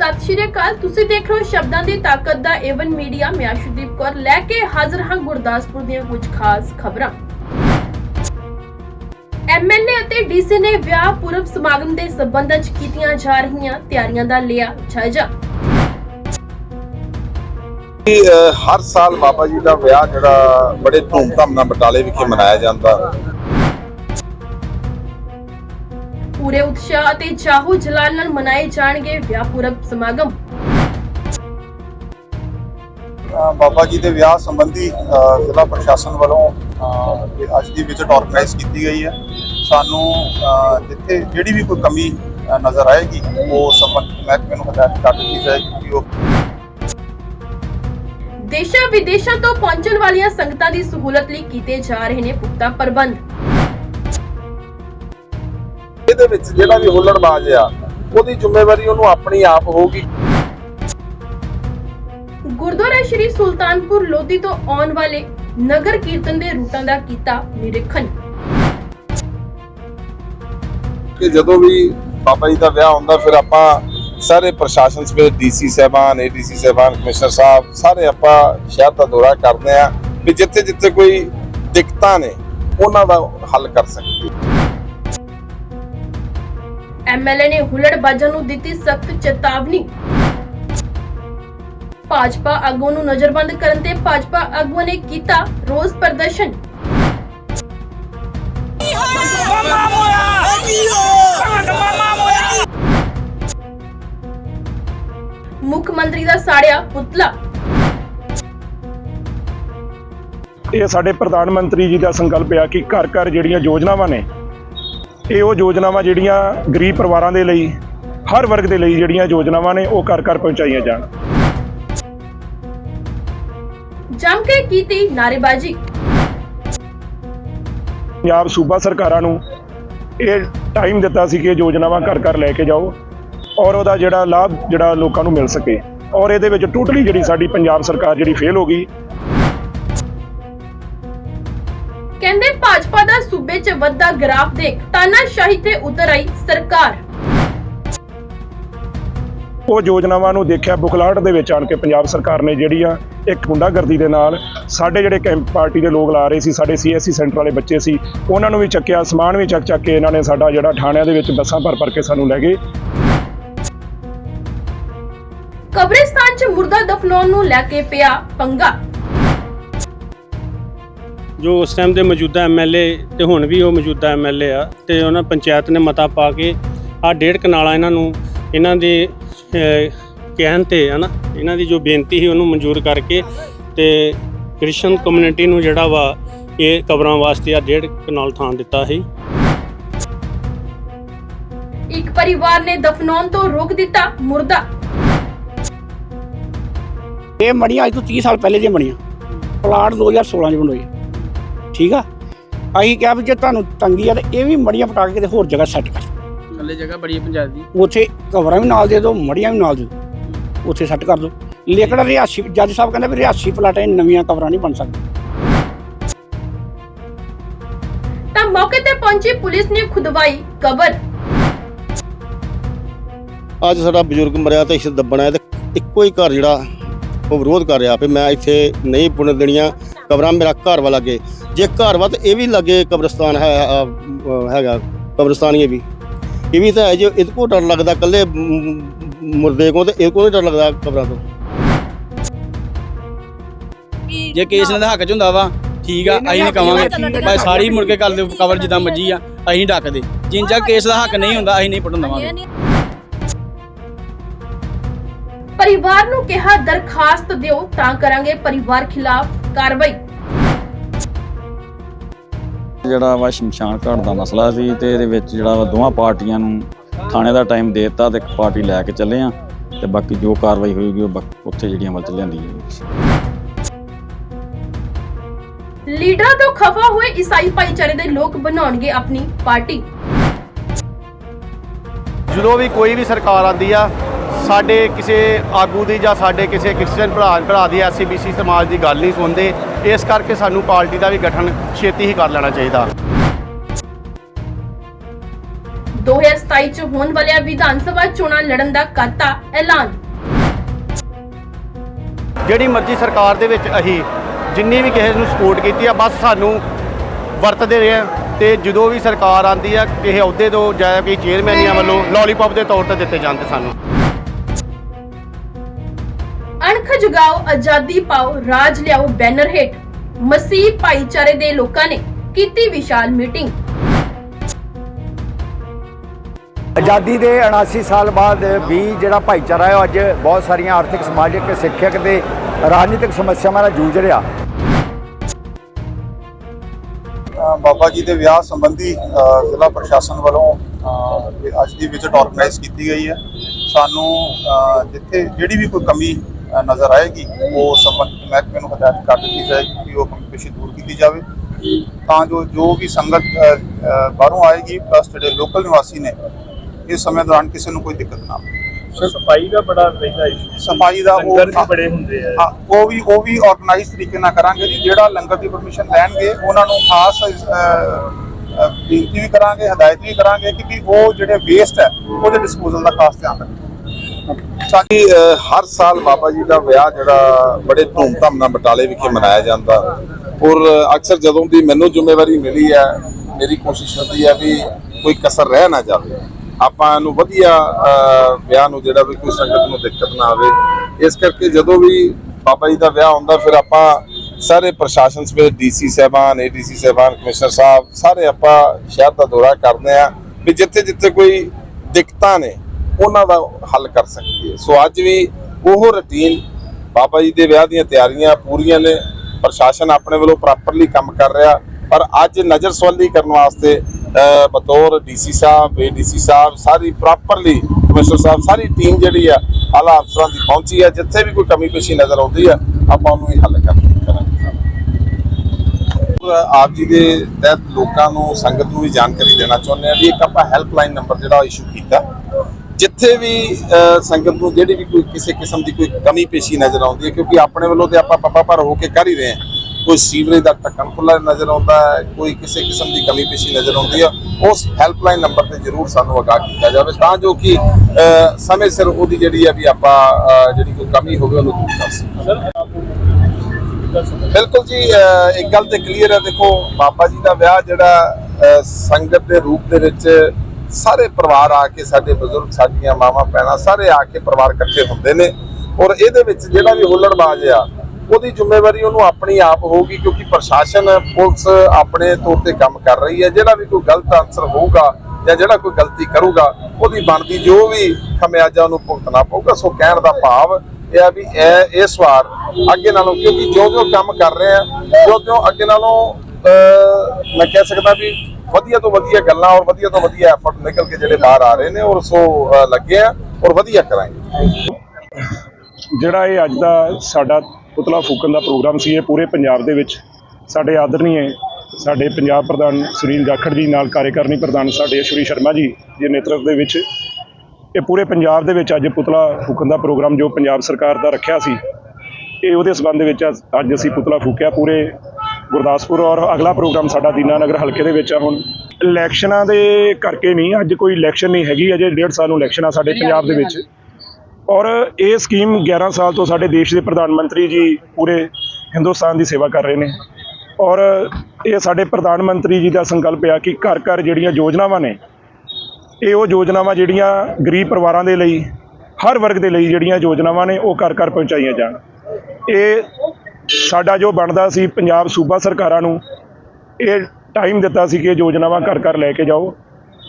ਸਤਿ ਸ਼੍ਰੀ ਅਕਾਲ। ਤੁਸੀਂ ਦੇਖ ਰਹੇ ਹੋ ਸ਼ਬਦਾਂ ਦੀ ਤਾਕਤ ਦਾ ਏਵਨ ਮੀਡੀਆ ਮੈਂ ਆਸ਼ੂਦੀਪ ਕੌਰ। ਲੈ ਕੇ ਹਾਜ਼ਰ ਹਾਂ ਗੁਰਦਾਸਪੁਰ ਦੀਆਂ ਕੁਝ ਖਾਸ ਖਬਰਾਂ। ਐਮਐਲਏ ਅਤੇ ਡੀਸੀ ਨੇ ਵਿਆਹ ਪੂਰਵ ਸਮਾਗਮ ਦੇ ਸਬੰਧ ਵਿੱਚ ਕੀਤੀਆਂ ਜਾ ਰਹੀਆਂ ਤਿਆਰੀਆਂ ਦਾ ਲਿਆ ਜਾਇਜ਼ਾ। ਹਰ ਸਾਲ ਬਾਬਾ ਜੀ ਦਾ ਵਿਆਹ ਜਿਹੜਾ ਬੜੇ ਧੂਮਧਾਮ ਨਾਲ ਬਟਾਲੇ ਵਿਖੇ ਮਨਾਇਆ ਜਾਂਦਾ। ਪੂਰੇ ਉਤਸ਼ਾਹ ਅਤੇ ਚਾਹੋ ਜਲਾਲ ਨਾਲ ਮਨਾਏ ਜਾਣਗੇ ਵਿਆਹ ਪੂਰਵ ਸਮਾਗਮ। ਬਾਬਾ ਜੀ ਦੇ ਵਿਆਹ ਸੰਬੰਧੀ ਜ਼ਿਲ੍ਹਾ ਪ੍ਰਸ਼ਾਸਨ ਵੱਲੋਂ ਅੱਜ ਦੀ ਵਿਜ਼ਿਟ ਆਰਗੇਨਾਈਜ਼ ਕੀਤੀ ਗਈ ਹੈ। ਸਾਨੂੰ ਜਿੱਥੇ ਜਿਹੜੀ ਵੀ ਕੋਈ ਕਮੀ ਨਜ਼ਰ ਆਏਗੀ ਉਹ ਸੰਬੰਧਿਤ ਮਹਿਕਮੇ ਨੂੰ ਹਦਾਇਤ ਕਰ ਦਿੱਤੀ ਜਾਏਗੀ ਕਿ ਉਹ ਦੇਸ਼ਾਂ ਵਿਦੇਸ਼ਾਂ ਤੋਂ ਪਹੁੰਚਣ ਵਾਲੀਆਂ ਸੰਗਤਾਂ ਦੀ ਸਹੂਲਤ ਲਈ ਕੀਤੇ ਜਾ ਰਹੇ ਨੇ ਪੁਖਤਾ ਪ੍ਰਬੰਧ। ਇਹਦੇ ਵਿੱਚ ਜਿਹੜਾ ਵੀ ਹੁੱਲੜਬਾਜ਼ ਆ ਉਹਦੀ ਜ਼ਿੰਮੇਵਾਰੀ ਉਹਨੂੰ ਆਪਣੀ ਆਪ ਹੋਊਗੀ। ਗੁਰਦੁਆਰਾ ਸ਼੍ਰੀ ਸੁਲਤਾਨਪੁਰ ਲੋਧੀ ਤੋਂ ਆਉਣ ਵਾਲੇ ਨਗਰ ਕੀਰਤਨ ਦੇ ਰੂਟਾਂ ਦਾ ਕੀਤਾ ਨਿਰੀਖਣ। ਕਿ ਜਦੋਂ ਵੀ ਬਾਬਾ ਜੀ ਦਾ ਵਿਆਹ ਹੁੰਦਾ ਫਿਰ ਆਪਾਂ ਸਾਰੇ ਪ੍ਰਸ਼ਾਸਨ ਸਮੇਤ ਡੀਸੀ ਸਾਹਿਬਾਨ ਏਡੀਸੀ ਸਾਹਿਬਾਨ ਕਮਿਸ਼ਨਰ ਸਾਹਿਬ ਸਾਰੇ ਆਪਾਂ ਸ਼ਹਿਰ ਦਾ ਦੌਰਾ ਕਰਦੇ ਆ ਵੀ ਜਿੱਥੇ ਜਿੱਥੇ ਕੋਈ ਦਿੱਕਤਾਂ ਨੇ ਉਹਨਾਂ ਦਾ ਹੱਲ ਕਰ ਸਕੀਏ। ਐਮਐਲਏ ਨੇ ਹੁੱਲੜਬਾਜ਼ਾਂ ਨੂੰ ਦਿੱਤੀ ਸਖਤ ਚੇਤਾਵਨੀ। ਭਾਜਪਾ ਆਗੂ ਨੂੰ ਨਜ਼ਰਬੰਦ ਕਰਨ ਤੇ ਭਾਜਪਾ ਆਗੂਆਂ ਨੇ ਕੀਤਾ ਰੋਸ ਪ੍ਰਦਰਸ਼ਨ। ਮੁੱਖ ਮੰਤਰੀ ਦਾ ਸਾੜਿਆ ਪੁਤਲਾ। ਇਹ ਸਾਡੇ ਪ੍ਰਧਾਨ ਮੰਤਰੀ ਜੀ ਦਾ ਸੰਕਲਪ ਆ ਕਿ ਘਰ ਘਰ ਜਿਹੜੀਆਂ ਯੋਜਨਾਵਾਂ ਨੇ ਇਹ ਉਹ ਯੋਜਨਾਵਾਂ ਜਿਹੜੀਆਂ ਗਰੀਬ ਪਰਿਵਾਰਾਂ ਦੇ ਲਈ ਹਰ ਵਰਗ ਦੇ ਲਈ ਜਿਹੜੀਆਂ ਯੋਜਨਾਵਾਂ ਨੇ ਉਹ ਘਰ ਘਰ ਪਹੁੰਚਾਈਆਂ ਜਾਣ। ਜੰਮ ਕੇ ਕੀਤੀ ਨਾਰੇਬਾਜ਼ੀ ਪੰਜਾਬ ਸੂਬਾ ਸਰਕਾਰਾਂ ਨੂੰ ਇਹ ਟਾਈਮ ਦਿੱਤਾ ਸੀ ਕਿ ਇਹ ਯੋਜਨਾਵਾਂ ਘਰ ਘਰ ਲੈ ਕੇ ਜਾਓ ਔਰ ਉਹਦਾ ਜਿਹੜਾ ਲਾਭ ਜਿਹੜਾ ਲੋਕਾਂ ਨੂੰ ਮਿਲ ਸਕੇ। ਔਰ ਇਹਦੇ ਵਿੱਚ ਟੋਟਲੀ ਜਿਹੜੀ ਸਾਡੀ ਪੰਜਾਬ ਸਰਕਾਰ ਜਿਹੜੀ ਫੇਲ ਹੋ ਗਈ ਕਹਿੰਦੇ ਭਾਜਪਾ ਦਾ ਸੂਬੇ 'ਚ ਵੱਧਦਾ ਗ੍ਰਾਫ ਦੇਖ ਤਾਨਾਸ਼ਾਹੀ ਤੇ ਉਤਰ ਆਈ ਸਰਕਾਰ। ਉਹ ਯੋਜਨਾਵਾਂ ਨੂੰ ਦੇਖਿਆ ਬੁਖਲਾਹਟ ਦੇ ਵਿੱਚ ਆਣ ਕੇ ਪੰਜਾਬ ਸਰਕਾਰ ਨੇ ਜਿਹੜੀ ਆ ਇੱਕ ਗੁੰਡਾਗਰਦੀ ਦੇ ਨਾਲ ਸਾਡੇ ਜਿਹੜੇ ਕੈਂਪ ਪਾਰਟੀ ਦੇ ਲੋਕ ਲਾ ਰਹੇ ਸੀ ਸਾਡੇ ਸੀਐਸਸੀ ਸੈਂਟਰ ਵਾਲੇ ਬੱਚੇ ਸੀ ਉਹਨਾਂ ਨੂੰ ਵੀ ਚੱਕਿਆ ਸਮਾਨ ਵੀ ਚੱਕ ਚੱਕ ਕੇ ਇਹਨਾਂ ਨੇ ਸਾਡਾ ਜਿਹੜਾ ਥਾਣਿਆਂ ਦੇ ਵਿੱਚ ਬੱਸਾਂ ਭਰ ਭਰ ਕੇ ਸਾਨੂੰ ਲੈ ਗਏ। ਕਬਰਿਸਤਾਨ 'ਚ ਮੁਰਦਾ ਦਫਨਾਉਣ ਨੂੰ ਲੈ ਕੇ ਪਿਆ ਪੰਗਾ। ਜੋ ਉਸ ਟਾਈਮ ਦੇ ਮੌਜੂਦਾ ਐਮਐਲਏ ਤੇ ਹੁਣ ਵੀ ਉਹ ਮੌਜੂਦਾ ਐਮਐਲਏ ਆ ਤੇ ਉਹਨਾਂ ਪੰਚਾਇਤ ਨੇ ਮਤਾ ਪਾ ਕੇ ਆ ਡੇਢ ਕਨਾਲਾ ਇਹਨਾਂ ਨੂੰ ਇਹਨਾਂ ਦੇ ਕਹਿਣ ਤੇ ਹਨਾ ਇਹਨਾਂ ਦੀ ਜੋ ਬੇਨਤੀ ਸੀ ਉਹਨੂੰ ਮਨਜ਼ੂਰ ਕਰਕੇ ਤੇ ਕ੍ਰਿਸਚਨ ਕਮਿਊਨਿਟੀ ਨੂੰ ਜਿਹੜਾ ਵਾ ਇਹ ਕਬਰਾਂ ਵਾਸਤੇ ਆ ਡੇਢ ਕਨਾਲ ਥਾਂ ਦਿੱਤਾ ਸੀ। ਇੱਕ ਪਰਿਵਾਰ ਨੇ ਦਫਨਾਉਣ ਤੋਂ ਰੋਕ ਦਿੱਤਾ ਮੁਰਦਾ। ਇਹ ਮੜੀਆਂ ਅੱਜ ਤੋਂ 30 ਸਾਲ ਪਹਿਲੇ ਦੀਆਂ ਬਣੀਆਂ ਪਲਾਟ 2016 ਚ ਬਣੋਈ ਠੀਕ ਆ? ਅਸੀਂ ਕਿਹਾ ਵੀ ਜੇ ਤੁਹਾਨੂੰ ਤੰਗੀ ਆ ਤੇ ਇਹ ਵੀ ਮੜੀਆਂ ਪਟਾ ਕੇ ਕਿਤੇ ਹੋਰ ਜਗ੍ਹਾ ਸੈੱਟ ਕਰ। ਥੱਲੇ ਜਗ੍ਹਾ ਬੜੀ ਹੈ ਪੰਚਾਇਤ ਦੀ। ਉੱਥੇ ਕਵਰਾਂ ਵੀ ਨਾਲ ਦੇ ਦਿਓ ਮੜੀਆਂ ਵੀ ਨਾਲ ਦੇ ਦਿਓ। ਉੱਥੇ ਸੈੱਟ ਕਰ ਦਿਓ। ਲੇਕਿਨ ਰਿਹਾਸੀ ਜੱਜ ਸਾਹਿਬ ਕਹਿੰਦੇ ਵੀ ਰਿਹਾਸੀ ਪਲਾਟਾਂ 'ਚ ਨਵੀਆਂ ਕਵਰਾਂ ਨਹੀਂ ਬਣ ਸਕਦੀਆਂ। ਤਾਂ ਮੌਕੇ ਤੇ ਪਹੁੰਚੀ ਪੁਲਿਸ ਨੇ ਖੁਦਵਾਈ ਕਬਰ। ਅੱਜ ਸਾਡਾ ਬਜ਼ੁਰਗ ਮਰਿਆ ਤੇ ਇਸ ਦੱਬਣਾ ਹੈ ਤੇ ਇੱਕੋ ਹੀ ਘਰ ਜਿਹੜਾ ਉਹ ਵਿਰੋਧ ਕਰ ਰਿਹਾ ਵੀ ਮੈਂ ਇੱਥੇ ਨਹੀਂ ਪੁਣ ਦੇਣੀਆਂ। ਕਬਰਾਂ ਮੇਰਾ ਘਰ ਵਾ ਲੱਗੇ ਜੇ ਘਰ ਵਾ ਤੇ ਇਹ ਵੀ ਲੱਗੇ ਕਬਰਸਤਾਨ ਹੈ ਹੈਗਾ ਕਬਰਸਤਾਨ ਇਹ ਵੀ। ਇਹ ਵੀ ਤਾਂ ਹੈ ਜੇ ਇਹਦੇ ਕੋਲ ਡਰ ਲੱਗਦਾ ਕੱਲੇ ਮੁਰਦੇ ਕੋਲ ਤੇ ਇਹ ਕੋਲ ਨਹੀਂ ਡਰ ਲੱਗਦਾ ਕਬਰਾਂ ਤੋਂ। ਜੇ ਕੇਸ ਇਹਨਾਂ ਦਾ ਹੱਕ ਚ ਹੁੰਦਾ ਵਾ ਠੀਕ ਆ ਅਸੀਂ ਨਹੀਂ ਕਵਾਂਗੇ। ਬਸ ਸਾਰੀ ਕੇ ਕਰ ਦਿਓ ਕਵਰ ਜਿੱਦਾਂ ਮਰਜ਼ੀ ਆ ਅਸੀਂ ਨਹੀਂ ਡੱਕਦੇ। ਜਿੰਨ ਚਿਰ ਕੇਸ ਦਾ ਹੱਕ ਨਹੀਂ ਹੁੰਦਾ ਅਸੀਂ ਨਹੀਂ ਪਟਣ ਦਵਾਂਗੇ। ਪਰਿਵਾਰ ਨੂੰ ਕਿਹਾ ਦਰਖਾਸਤ ਦਿਓ ਤਾਂ ਕਰਾਂਗੇ ਪਰਿਵਾਰ ਖਿਲਾਫ ਕਾਰਵਾਈ। ਜਿਹੜਾ ਵਾ ਸ਼ਮਸ਼ਾਨ ਘਾਟ ਦਾ ਮਸਲਾ ਸੀ ਤੇ ਇਹਦੇ ਵਿੱਚ ਜਿਹੜਾ ਵਾ ਦੋਵਾਂ ਪਾਰਟੀਆਂ ਨੂੰ ਥਾਣੇ ਦਾ ਟਾਈਮ ਦੇ ਦਿੱਤਾ ਤੇ ਇੱਕ ਪਾਰਟੀ ਲੈ ਕੇ ਚੱਲੇ ਆ ਤੇ ਬਾਕੀ ਜੋ ਕਾਰਵਾਈ ਹੋਏਗੀ ਉਹ ਉੱਥੇ ਜਿਹੜੀ ਅਮਲ ਚ ਲਿਆਂਦੀ ਜਾਏਗੀ ਲੀਡਰਾਂ ਤੋਂ ਖਫਾ ਹੋਏ ਈਸਾਈ ਭਾਈਚਾਰੇ ਦੇ ਲੋਕ ਬਣਾਉਣਗੇ ਆਪਣੀ ਪਾਰਟੀ। ਜਦੋਂ ਵੀ ਕੋਈ ਵੀ ਸਰਕਾਰ ਆਉਂਦੀ ਆ ਸਾਡੇ ਕਿਸੇ ਆਗੂ ਦੀ ਜਾਂ ਸਾਡੇ ਕਿਸੇ ਕ੍ਰਿਸਚੀਅਨ ਭਰਾ ਭਰਾ ਦੀ ਐਸਸੀਬੀਸੀ ਸਮਾਜ ਦੀ ਗੱਲ ਨਹੀਂ ਸੁਣਦੇ। ਇਸ ਕਰਕੇ ਸਾਨੂੰ ਪਾਰਟੀ ਦਾ ਵੀ ਗਠਨ ਛੇਤੀ ਹੀ ਕਰ ਲੈਣਾ ਚਾਹੀਦਾ। 2027 2027 ਚ ਹੋਣ ਵਾਲੀਆਂ ਵਿਧਾਨ ਸਭਾ ਚੋਣਾਂ ਲੜਨ ਦਾ ਕਰਤਾ ਐਲਾਨ। ਜਿਹੜੀ ਮਰਜ਼ੀ ਸਰਕਾਰ ਦੇ ਵਿੱਚ ਅਸੀਂ ਜਿੰਨੀ ਵੀ ਕਿਸੇ ਨੂੰ ਸਪੋਰਟ ਕੀਤੀ ਆ ਬਸ ਸਾਨੂੰ ਵਰਤਦੇ ਰਹੇ ਆ ਤੇ ਜਦੋਂ ਵੀ ਸਰਕਾਰ ਆਂਦੀ ਆ ਕਿਸੇ ਅਹੁਦੇ ਤੋਂ ਜਾਂ ਕੋਈ ਚੇਅਰਮੈਨੀਆਂ ਵੱਲੋਂ ਲੋਲੀਪੌਪ ਦੇ ਤੌਰ ਤੇ ਦਿੱਤੇ ਜਾਂਦੇ ਸਾਨੂੰ। ਅਣਖ ਜਗਾਓ ਆਜ਼ਾਦੀ ਪਾਓ ਰਾਜ ਲਿਆਓ ਬੈਨਰ ਹੇਠ। ਮਸੀਹ ਭਾਈਚਾਰੇ ਦੇ ਲੋਕਾਂ ਨੇ ਕੀਤੀ ਵਿਸ਼ਾਲ ਮੀਟਿੰਗ। ਆਜ਼ਾਦੀ ਦੇ 79 ਸਾਲ ਬਾਅਦ ਵੀ ਜਿਹੜਾ ਭਾਈਚਾਰਾ ਹੈ ਅੱਜ ਬਹੁਤ ਸਾਰੀਆਂ ਆਰਥਿਕ ਸਮਾਜਿਕ ਸਿੱਖਿਅਕ ਤੇ ਰਾਜਨੀਤਿਕ ਸਮੱਸਿਆਵਾਂ ਨਾਲ ਜੂਝ ਰਿਹਾ। ਬਾਬਾ ਜੀ ਦੇ ਵਿਆਹ ਸੰਬੰਧੀ ਜ਼ਿਲ੍ਹਾ ਪ੍ਰਸ਼ਾਸਨ ਵੱਲੋਂ ਅੱਜ ਦੀ ਵਿਜ਼ਿਟ ਆਰਗੇਨਾਈਜ਼ ਕੀਤੀ ਗਈ ਹੈ। ਸਾਨੂੰ ਜਿੱਥੇ ਜਿਹੜੀ ਵੀ ਕੋਈ ਕਮੀ ਨਜ਼ਰ ਆਏਗੀ ਉਹ ਸੰਬੰਧਿਤ ਮਹਿਕਮੇ ਨੂੰ ਹਦਾਇਤ ਕਰ ਦਿੱਤੀ ਜਾਏਗੀ ਕਿ ਉਹ ਕਮੀ ਪੇਸ਼ੀ ਦੂਰ ਕੀਤੀ ਜਾਵੇ। ਤਾਂ ਜੋ ਜੋ ਵੀ ਸੰਗਤ ਬਾਹਰੋਂ ਆਏਗੀ ਪਲੱਸ ਜਿਹੜੇ ਲੋਕਲ ਨਿਵਾਸੀ ਨੇ ਇਸ ਸਮੇਂ ਦੌਰਾਨ ਕਿਸੇ ਨੂੰ ਕੋਈ ਦਿੱਕਤ ਨਾ ਆਵੇ। ਸਫ਼ਾਈ ਦਾ ਬੜਾ ਰਹਿੰਦਾ ਇਸ਼ੂ ਸਫ਼ਾਈ ਦਾ ਉਹ ਬੜੇ ਹੁੰਦੇ ਆ। ਹਾਂ, ਉਹ ਵੀ ਉਹ ਵੀ ਆਰਗੇਨਾਈਜ਼ ਤਰੀਕੇ ਨਾਲ ਕਰਾਂਗੇ ਜੀ। ਜਿਹੜਾ ਲੰਗਰ ਦੀ ਪਰਮਿਸ਼ਨ ਲੈਣਗੇ ਉਹਨਾਂ ਨੂੰ ਖਾਸ ਬੇਨਤੀ ਵੀ ਕਰਾਂਗੇ ਹਦਾਇਤ ਵੀ ਕਰਾਂਗੇ ਕਿ ਵੀ ਉਹ ਜਿਹੜੇ ਵੇਸਟ ਹੈ ਉਹਦੇ ਡਿਸਪੋਜ਼ਲ ਦਾ ਖਾਸ ਧਿਆਨ ਰੱਖਣ। ਸਾਡੀ ਅ, ਹਰ ਸਾਲ ਬਾਬਾ ਜੀ ਦਾ ਵਿਆਹ ਜਿਹੜਾ ਬੜੇ ਧੂਮਧਾਮ ਨਾਲ ਬਟਾਲੇ ਵਿਖੇ ਮਨਾਇਆ ਜਾਂਦਾ। ਔਰ ਅਕਸਰ ਜਦੋਂ ਦੀ ਮੈਨੂੰ ਜ਼ਿੰਮੇਵਾਰੀ ਮਿਲੀ ਹੈ ਮੇਰੀ ਕੋਸ਼ਿਸ਼ ਹੁੰਦੀ ਹੈ ਵੀ ਕੋਈ ਕਸਰ ਰਹਿ ਨਾ ਜਾਵੇ। ਆਪਾਂ ਨੂੰ ਵਧੀਆ ਵਿਆਹ ਨੂੰ ਜਿਹੜਾ ਵੀ ਕੋਈ ਸੰਗਤ ਨੂੰ ਦਿੱਕਤ ਨਾ ਆਵੇ। ਇਸ ਕਰਕੇ ਜਦੋਂ ਵੀ ਬਾਬਾ ਜੀ ਦਾ ਵਿਆਹ ਹੁੰਦਾ ਫਿਰ ਆਪਾਂ ਸਾਰੇ ਪ੍ਰਸ਼ਾਸਨ ਸਮੇਤ ਡੀਸੀ ਸਾਹਿਬਾਨ ਏਡੀਸੀ ਸਾਹਿਬਾਨ ਕਮਿਸ਼ਨਰ ਸਾਹਿਬ ਸਾਰੇ ਆਪਾਂ ਸ਼ਹਿਰ ਦਾ ਦੌਰਾ ਕਰਦੇ ਆ ਵੀ ਜਿੱਥੇ ਜਿੱਥੇ ਕੋਈ ਦਿੱਕਤਾਂ ਨੇ ਉਹਨਾਂ ਦਾ ਹੱਲ ਕਰ ਸਕੀਏ। ਸੋ ਅੱਜ ਵੀ ਉਹ ਰੁਟੀਨ ਬਾਬਾ ਜੀ ਦੇ ਵਿਆਹ ਦੀਆਂ ਤਿਆਰੀਆਂ ਪੂਰੀਆਂ ਨੇ। ਪ੍ਰਸ਼ਾਸਨ ਆਪਣੇ ਵੱਲੋਂ ਪ੍ਰੋਪਰਲੀ ਕੰਮ ਕਰ ਰਿਹਾ। ਪਰ ਅੱਜ ਨਜ਼ਰ ਸਵਾਲੀ ਕਰਨ ਵਾਸਤੇ ਅਹ, ਬਤੌਰ ਡੀਸੀ ਸਾਹਿਬ ਏਡੀਸੀ ਸਾਹਿਬ ਸਾਰੀ ਪ੍ਰੋਪਰਲੀ ਕਮਿਸ਼ਨਰ ਸਾਹਿਬ ਸਾਰੀ ਟੀਮ ਜਿਹੜੀ ਆ ਆਲਾ ਅਫਸਰਾਂ ਦੀ ਪਹੁੰਚੀ ਹੈ ਜਿੱਥੇ ਵੀ ਕੋਈ ਕਮੀ ਪੇਸ਼ੀ ਨਜ਼ਰ ਆਉਂਦੀ ਆ ਆਪਾਂ ਉਹਨੂੰ ਹੀ ਹੱਲ ਕਰਾਂਗੇ। ਆਪ ਜੀ ਦੇ ਤਹਿਤ ਲੋਕਾਂ ਨੂੰ ਸੰਗਤ ਨੂੰ ਵੀ ਜਾਣਕਾਰੀ ਦੇਣਾ ਚਾਹੁੰਦੇ ਆ ਵੀ ਇੱਕ ਆਪਾਂ ਹੈਲਪਲਾਈਨ ਨੰਬਰ ਜਿਹੜਾ ਇਸ਼ੂ ਕੀਤਾ। ਜਿੱਥੇ ਵੀ ਸੰਗਤ ਨੂੰ ਜਿਹੜੀ ਵੀ ਕੋਈ ਕਿਸੇ ਕਿਸਮ ਦੀ ਕੋਈ ਕਮੀ ਪੇਸ਼ੀ ਨਜ਼ਰ ਆਉਂਦੀ ਹੈ ਕਿਉਂਕਿ ਆਪਣੇ ਵੱਲੋਂ ਤੇ ਆਪਾਂ ਪੱਪਾ ਪਰ ਹੋ ਕੇ ਕਰ ਹੀ ਰਹੇ ਹਾਂ। ਕੋਈ ਸੀਵਰੇਜ ਦਾ ਢੱਕਣ ਖੁੱਲਾ ਨਜ਼ਰ ਆਉਂਦਾ ਹੈ ਕੋਈ ਕਿਸੇ ਕਿਸਮ ਦੀ ਕਮੀ ਪੇਸ਼ੀ ਨਜ਼ਰ ਆਉਂਦੀ ਹੈ ਉਸ ਹੈਲਪਲਾਈਨ ਨੰਬਰ ਤੇ ਜ਼ਰੂਰ ਸਾਨੂੰ ਆਗਾਹ ਕੀਤਾ ਜਾਵੇ ਤਾਂ ਜੋ ਕਿ ਸਮੇਂ ਸਿਰ ਉਹਦੀ ਜਿਹੜੀ ਹੈ ਵੀ ਆਪਾਂ ਜਿਹੜੀ ਕੋਈ ਕਮੀ ਹੋਵੇ ਉਹਨੂੰ ਦੂਰ ਕਰ ਸਕੀਏ। ਬਿਲਕੁਲ ਜੀ ਇੱਕ ਗੱਲ ਤੇ ਕਲੀਅਰ ਹੈ ਦੇਖੋ ਬਾਬਾ ਜੀ ਦਾ ਵਿਆਹ ਜਿਹੜਾ ਸੰਗਤ ਦੇ ਰੂਪ ਦੇ ਵਿੱਚ ਸਾਰੇ ਪਰਿਵਾਰ ਆ ਕੇ ਸਾਡੇ ਬਜ਼ੁਰਗ ਸਾਡੀਆਂ ਮਾਵਾਂ ਭੈਣਾਂ ਸਾਰੇ ਆ ਕੇ ਪਰਿਵਾਰ ਇਕੱਠੇ ਹੁੰਦੇ ਨੇ। ਔਰ ਇਹਦੇ ਵਿੱਚ ਜਿਹੜਾ ਵੀ ਹੁੱਲੜਬਾਜ਼ ਆ ਉਹਦੀ ਜ਼ਿੰਮੇਵਾਰੀ ਉਹਨੂੰ ਆਪਣੀ ਆਪ ਹੋਊਗੀ ਕਿਉਂਕਿ ਪ੍ਰਸ਼ਾਸਨ ਪੁਲਿਸ ਆਪਣੇ ਤੌਰ ਤੇ ਕੰਮ ਕਰ ਰਹੀ ਹੈ। ਜਿਹੜਾ ਵੀ ਕੋਈ ਗਲਤ ਆਨਸਰ ਹੋਊਗਾ ਜਾਂ ਜਿਹੜਾ ਕੋਈ ਗਲਤੀ ਕਰੂਗਾ ਉਹਦੀ ਬਣਦੀ ਜੋ ਵੀ ਖਮਿਆਜਾ ਉਹਨੂੰ ਭੁਗਤਣਾ ਪਊਗਾ। ਸੋ ਕਹਿਣ ਦਾ ਭਾਵ ਇਹ ਆ ਵੀ ਇਹ ਇਸ ਵਾਰ ਅੱਗੇ ਨਾਲੋਂ ਕਿਉਂਕਿ ਜੋ ਜੋ ਕੰਮ ਕਰ ਰਹੇ ਆ ਜੋ ਜੋ ਅੱਗੇ ਨਾਲੋਂ ਅਹ, ਮੈਂ ਕਹਿ ਸਕਦਾ ਵੀ ਵਧੀਆ ਤੋਂ ਵਧੀਆ ਗੱਲਾਂ ਔਰ ਵਧੀਆ ਤੋਂ ਵਧੀਆ ਐਫਰਟ ਨਿਕਲ ਕੇ ਜਿਹੜੇ ਬਾਹਰ ਆ ਰਹੇ ਨੇ ਔਰ ਸੋ ਲੱਗੇ ਆ ਔਰ ਵਧੀਆ ਕਰਾਂਗੇ। ਜਿਹੜਾ ਇਹ ਅੱਜ ਦਾ ਸਾਡਾ ਪੁਤਲਾ ਫੂਕਣ ਦਾ ਪ੍ਰੋਗਰਾਮ ਸੀ, ਇਹ ਪੂਰੇ ਪੰਜਾਬ ਦੇ ਵਿੱਚ ਸਾਡੇ ਆਦਰਨੀਏ, ਸਾਡੇ ਪੰਜਾਬ ਪ੍ਰਧਾਨ ਸੁਨੀਲ ਜਾਖੜ ਜੀ ਨਾਲ ਕਾਰਜਕਾਰਨੀ ਪ੍ਰਧਾਨ ਸਾਡੇ ਸ਼੍ਰੀ ਸ਼ਰਮਾ ਜੀ ਦੇ ਨੇਤਰਤਵ ਦੇ ਵਿੱਚ, ਇਹ ਪੂਰੇ ਪੰਜਾਬ ਦੇ ਵਿੱਚ ਅੱਜ ਪੁਤਲਾ ਫੂਕਣ ਦਾ ਪ੍ਰੋਗਰਾਮ ਜੋ ਪੰਜਾਬ ਸਰਕਾਰ ਦਾ ਰੱਖਿਆ ਸੀ, ਇਹ ਉਹਦੇ ਸਬੰਧ ਵਿੱਚ ਅੱਜ ਅਸੀਂ ਪੁਤਲਾ ਫੂਕਿਆ ਪੂਰੇ ਗੁਰਦਾਸਪੁਰ ਔਰ ਅਗਲਾ ਪ੍ਰੋਗਰਾਮ ਸਾਡਾ ਦੀਨਾਨਗਰ ਹਲਕੇ ਦੇ ਵਿੱਚ ਆ ਹੁਣ। ਇਲੈਕਸ਼ਨਾਂ ਦੇ ਕਰਕੇ ਨਹੀਂ ਅੱਜ ਕੋਈ ਇਲੈਕਸ਼ਨ ਨਹੀਂ ਹੈਗੀ ਅਜੇ ਡੇਢ ਸਾਲ ਨੂੰ ਇਲੈਕਸ਼ਨ ਆ ਸਾਡੇ ਪੰਜਾਬ ਦੇ ਵਿੱਚ। ਔਰ ਇਹ ਸਕੀਮ 11 ਸਾਲ ਤੋਂ ਸਾਡੇ ਦੇਸ਼ ਦੇ ਪ੍ਰਧਾਨ ਮੰਤਰੀ ਜੀ ਪੂਰੇ ਹਿੰਦੁਸਤਾਨ ਦੀ ਸੇਵਾ ਕਰ ਰਹੇ ਨੇ। ਔਰ ਇਹ ਸਾਡੇ ਪ੍ਰਧਾਨ ਮੰਤਰੀ ਜੀ ਦਾ ਸੰਕਲਪ ਆ ਕਿ ਘਰ ਘਰ ਜਿਹੜੀਆਂ ਯੋਜਨਾਵਾਂ ਨੇ ਇਹ ਉਹ ਯੋਜਨਾਵਾਂ ਜਿਹੜੀਆਂ ਗਰੀਬ ਪਰਿਵਾਰਾਂ ਦੇ ਲਈ ਹਰ ਵਰਗ ਦੇ ਲਈ ਜਿਹੜੀਆਂ ਯੋਜਨਾਵਾਂ ਨੇ ਉਹ ਘਰ ਘਰ ਪਹੁੰਚਾਈਆਂ ਜਾਣ। ਇਹ ਸਾਡਾ ਜੋ ਬਣਦਾ ਸੀ ਪੰਜਾਬ ਸੂਬਾ ਸਰਕਾਰਾਂ ਨੂੰ, ਇਹ ਟਾਈਮ ਦਿੱਤਾ ਸੀ ਕਿ ਇਹ ਯੋਜਨਾਵਾਂ ਘਰ ਘਰ ਲੈ ਕੇ ਜਾਓ